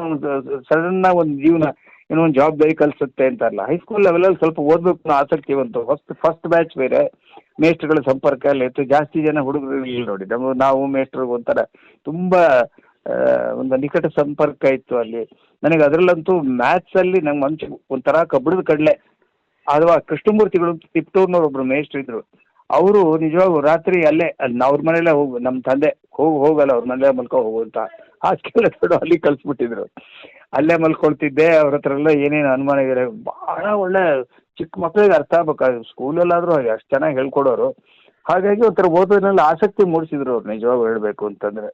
ಸಡನ್ ಆಗಿ ಒಂದು ಜೀವನ, ಏನೋ ಒಂದು ಜವಾಬ್ದಾರಿ ಕಲಿಸುತ್ತೆ ಅಂತಾರಲ್ಲ. ಹೈಸ್ಕೂಲ್ ಲೆವೆಲಲ್ಲಿ ಸ್ವಲ್ಪ ಓದಬೇಕು ಆಸಕ್ತಿ ಬಂತು. ಫಸ್ಟ್ ಫಸ್ಟ್ ಬ್ಯಾಚ್ ಬೇರೆ. ಮೇಸ್ಟ್ರುಗಳ ಸಂಪರ್ಕ ಎಲ್ಲ ಇತ್ತು. ಜಾಸ್ತಿ ಜನ ಹುಡುಗರು ಇಲ್ಲ ನೋಡಿ. ನಮ್ಮ ನಾವು ಮೇಸ್ಟ್ರಿಗೆ ಒಂಥರ ತುಂಬ ಆ, ಒಂದು ನಿಕಟ ಸಂಪರ್ಕ ಇತ್ತು ಅಲ್ಲಿ. ನನಗೆ ಅದರಲ್ಲಂತೂ ಮ್ಯಾಥ್ಸಲ್ಲಿ ನಂಗೆ ಮನ್ಸು ಒಂಥರ ಕಬ್ಬಿಣದ ಕಡಲೆ. ಅಥವಾ ಕೃಷ್ಣಮೂರ್ತಿಗಳು ತಿಪ್ಟೂರ್ನವ್ರು ಒಬ್ರು ಮೇಷ್ಟ್ರು ಇದ್ರು. ಅವರು ನಿಜವಾಗೂ ರಾತ್ರಿ ಅಲ್ಲೇ ಅಲ್ಲಿ ಅವ್ರ ಮನೆಯಲ್ಲೇ ಹೋಗು ನಮ್ಮ ತಂದೆ ಹೋಗಿ ಹೋಗಲ್ಲ ಅವ್ರ ಮನೆಯಲ್ಲೇ ಮಲ್ಕೊ ಹೋಗು ಅಂತ. ಹಾಸ್ಟೆಲ್ ತೊಗೊಂಡು ಅಲ್ಲಿ ಕಲ್ಸ್ಬಿಟ್ಟಿದ್ರು ಅಲ್ಲೇ ಮಲ್ಕೊಳ್ತಿದ್ದೆ ಅವ್ರ ಹತ್ರ ಎಲ್ಲ ಏನೇನು ಅನುಮಾನ ಇದೆ ಭಾಳ ಒಳ್ಳೆ ಚಿಕ್ಕ ಮಕ್ಕಳಿಗೆ ಅರ್ಥ ಆಗ್ಬೇಕು ಸ್ಕೂಲಲ್ಲಾದರೂ ಹಾಗೆ ಅಷ್ಟು ಚೆನ್ನಾಗಿ ಹೇಳ್ಕೊಡೋರು. ಹಾಗಾಗಿ ಒಂಥರ ಓದೋದ್ರಲ್ಲಿ ಆಸಕ್ತಿ ಮೂಡಿಸಿದ್ರು ಅವ್ರು ನಿಜವಾಗ್ಲೂ ಹೇಳಬೇಕು ಅಂತಂದ್ರೆ.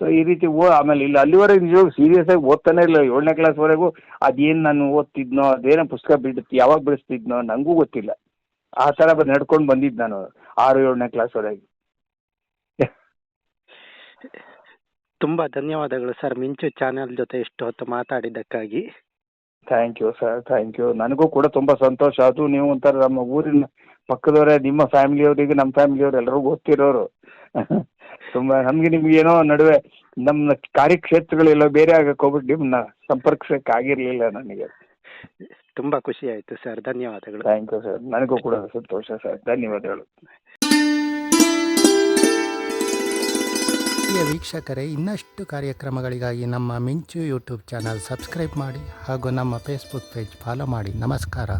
ಸೊ ಈ ರೀತಿ ಓ, ಆಮೇಲೆ ಇಲ್ಲಿ ಅಲ್ಲಿವರೆಗೆ ನಿಜವಾಗ ಸೀರಿಯಸ್ ಆಗಿ ಓದ್ತಾನೆ ಇಲ್ಲ ಏಳನೇ ಕ್ಲಾಸ್ವರೆಗೂ ಅದೇನು ನಾನು ಓದ್ತಿದ್ನೋ, ಅದೇನೋ ಪುಸ್ತಕ ಬಿಡುತ್ತೆ ಯಾವಾಗ ಬಿಡಿಸ್ತಿದ್ನೋ ನನಗೂ ಗೊತ್ತಿಲ್ಲ. ಆ ಥರ ನಡ್ಕೊಂಡು ಬಂದಿದ್ದು ನಾನು ಆರು, ಏಳನೇ ಕ್ಲಾಸ್ವರೆಗೆ ತುಂಬಾ ಧನ್ಯವಾದಗಳು ಸರ್. ಮಿಂಚು ಚಾನೆಲ್ ಜೊತೆ ಇಷ್ಟು ಹೊತ್ತು ಮಾತಾಡಿದ್ದಕ್ಕಾಗಿ. Thank you sir thank you ನನಗೂ ಕೂಡ ತುಂಬ ಸಂತೋಷ. ಅದು ನೀವು ಒಂಥರ ನಮ್ಮ ಊರಿನ ಪಕ್ಕದವರೇ ನಿಮ್ಮ ಫ್ಯಾಮಿಲಿಯವರಿಗೆ ನಮ್ಮ ಫ್ಯಾಮಿಲಿಯವ್ರು ಎಲ್ಲರೂ ಗೊತ್ತಿರೋರು. ತುಂಬ ನಮಗೆ ನಿಮ್ಗೆ ಏನೋ ನಡುವೆ ನಮ್ಮ ಕಾರ್ಯಕ್ಷೇತ್ರಗಳೆಲ್ಲ ಬೇರೆ ಆಗಕ್ಕೆ ಹೋಗ್ಬಿಟ್ಟು ನಿಮ್ಮನ್ನ ಸಂಪರ್ಕಿಸಕ್ಕೆ ಆಗಿರಲಿಲ್ಲ ನನಗೆ. ತುಂಬಾ ಖುಷಿ ಆಯ್ತು ಸರ್ ಧನ್ಯವಾದಗಳು. ಥ್ಯಾಂಕ್ ಯು ಸರ್ ನನಗೂ ಕೂಡ ಸಂತೋಷ ಸರ್ ಧನ್ಯವಾದಗಳು. ಪ್ರಿಯ ವೀಕ್ಷಕರೇ, ಇನ್ನಷ್ಟು ಕಾರ್ಯಕ್ರಮಗಳಿಗಾಗಿ ನಮ್ಮ ಮಿಂಚು ಯೂಟ್ಯೂಬ್ ಚಾನಲ್ ಸಬ್ಸ್ಕ್ರೈಬ್ ಮಾಡಿ ಹಾಗೂ ನಮ್ಮ ಫೇಸ್ಬುಕ್ ಪೇಜ್ ಫಾಲೋ ಮಾಡಿ. ನಮಸ್ಕಾರ.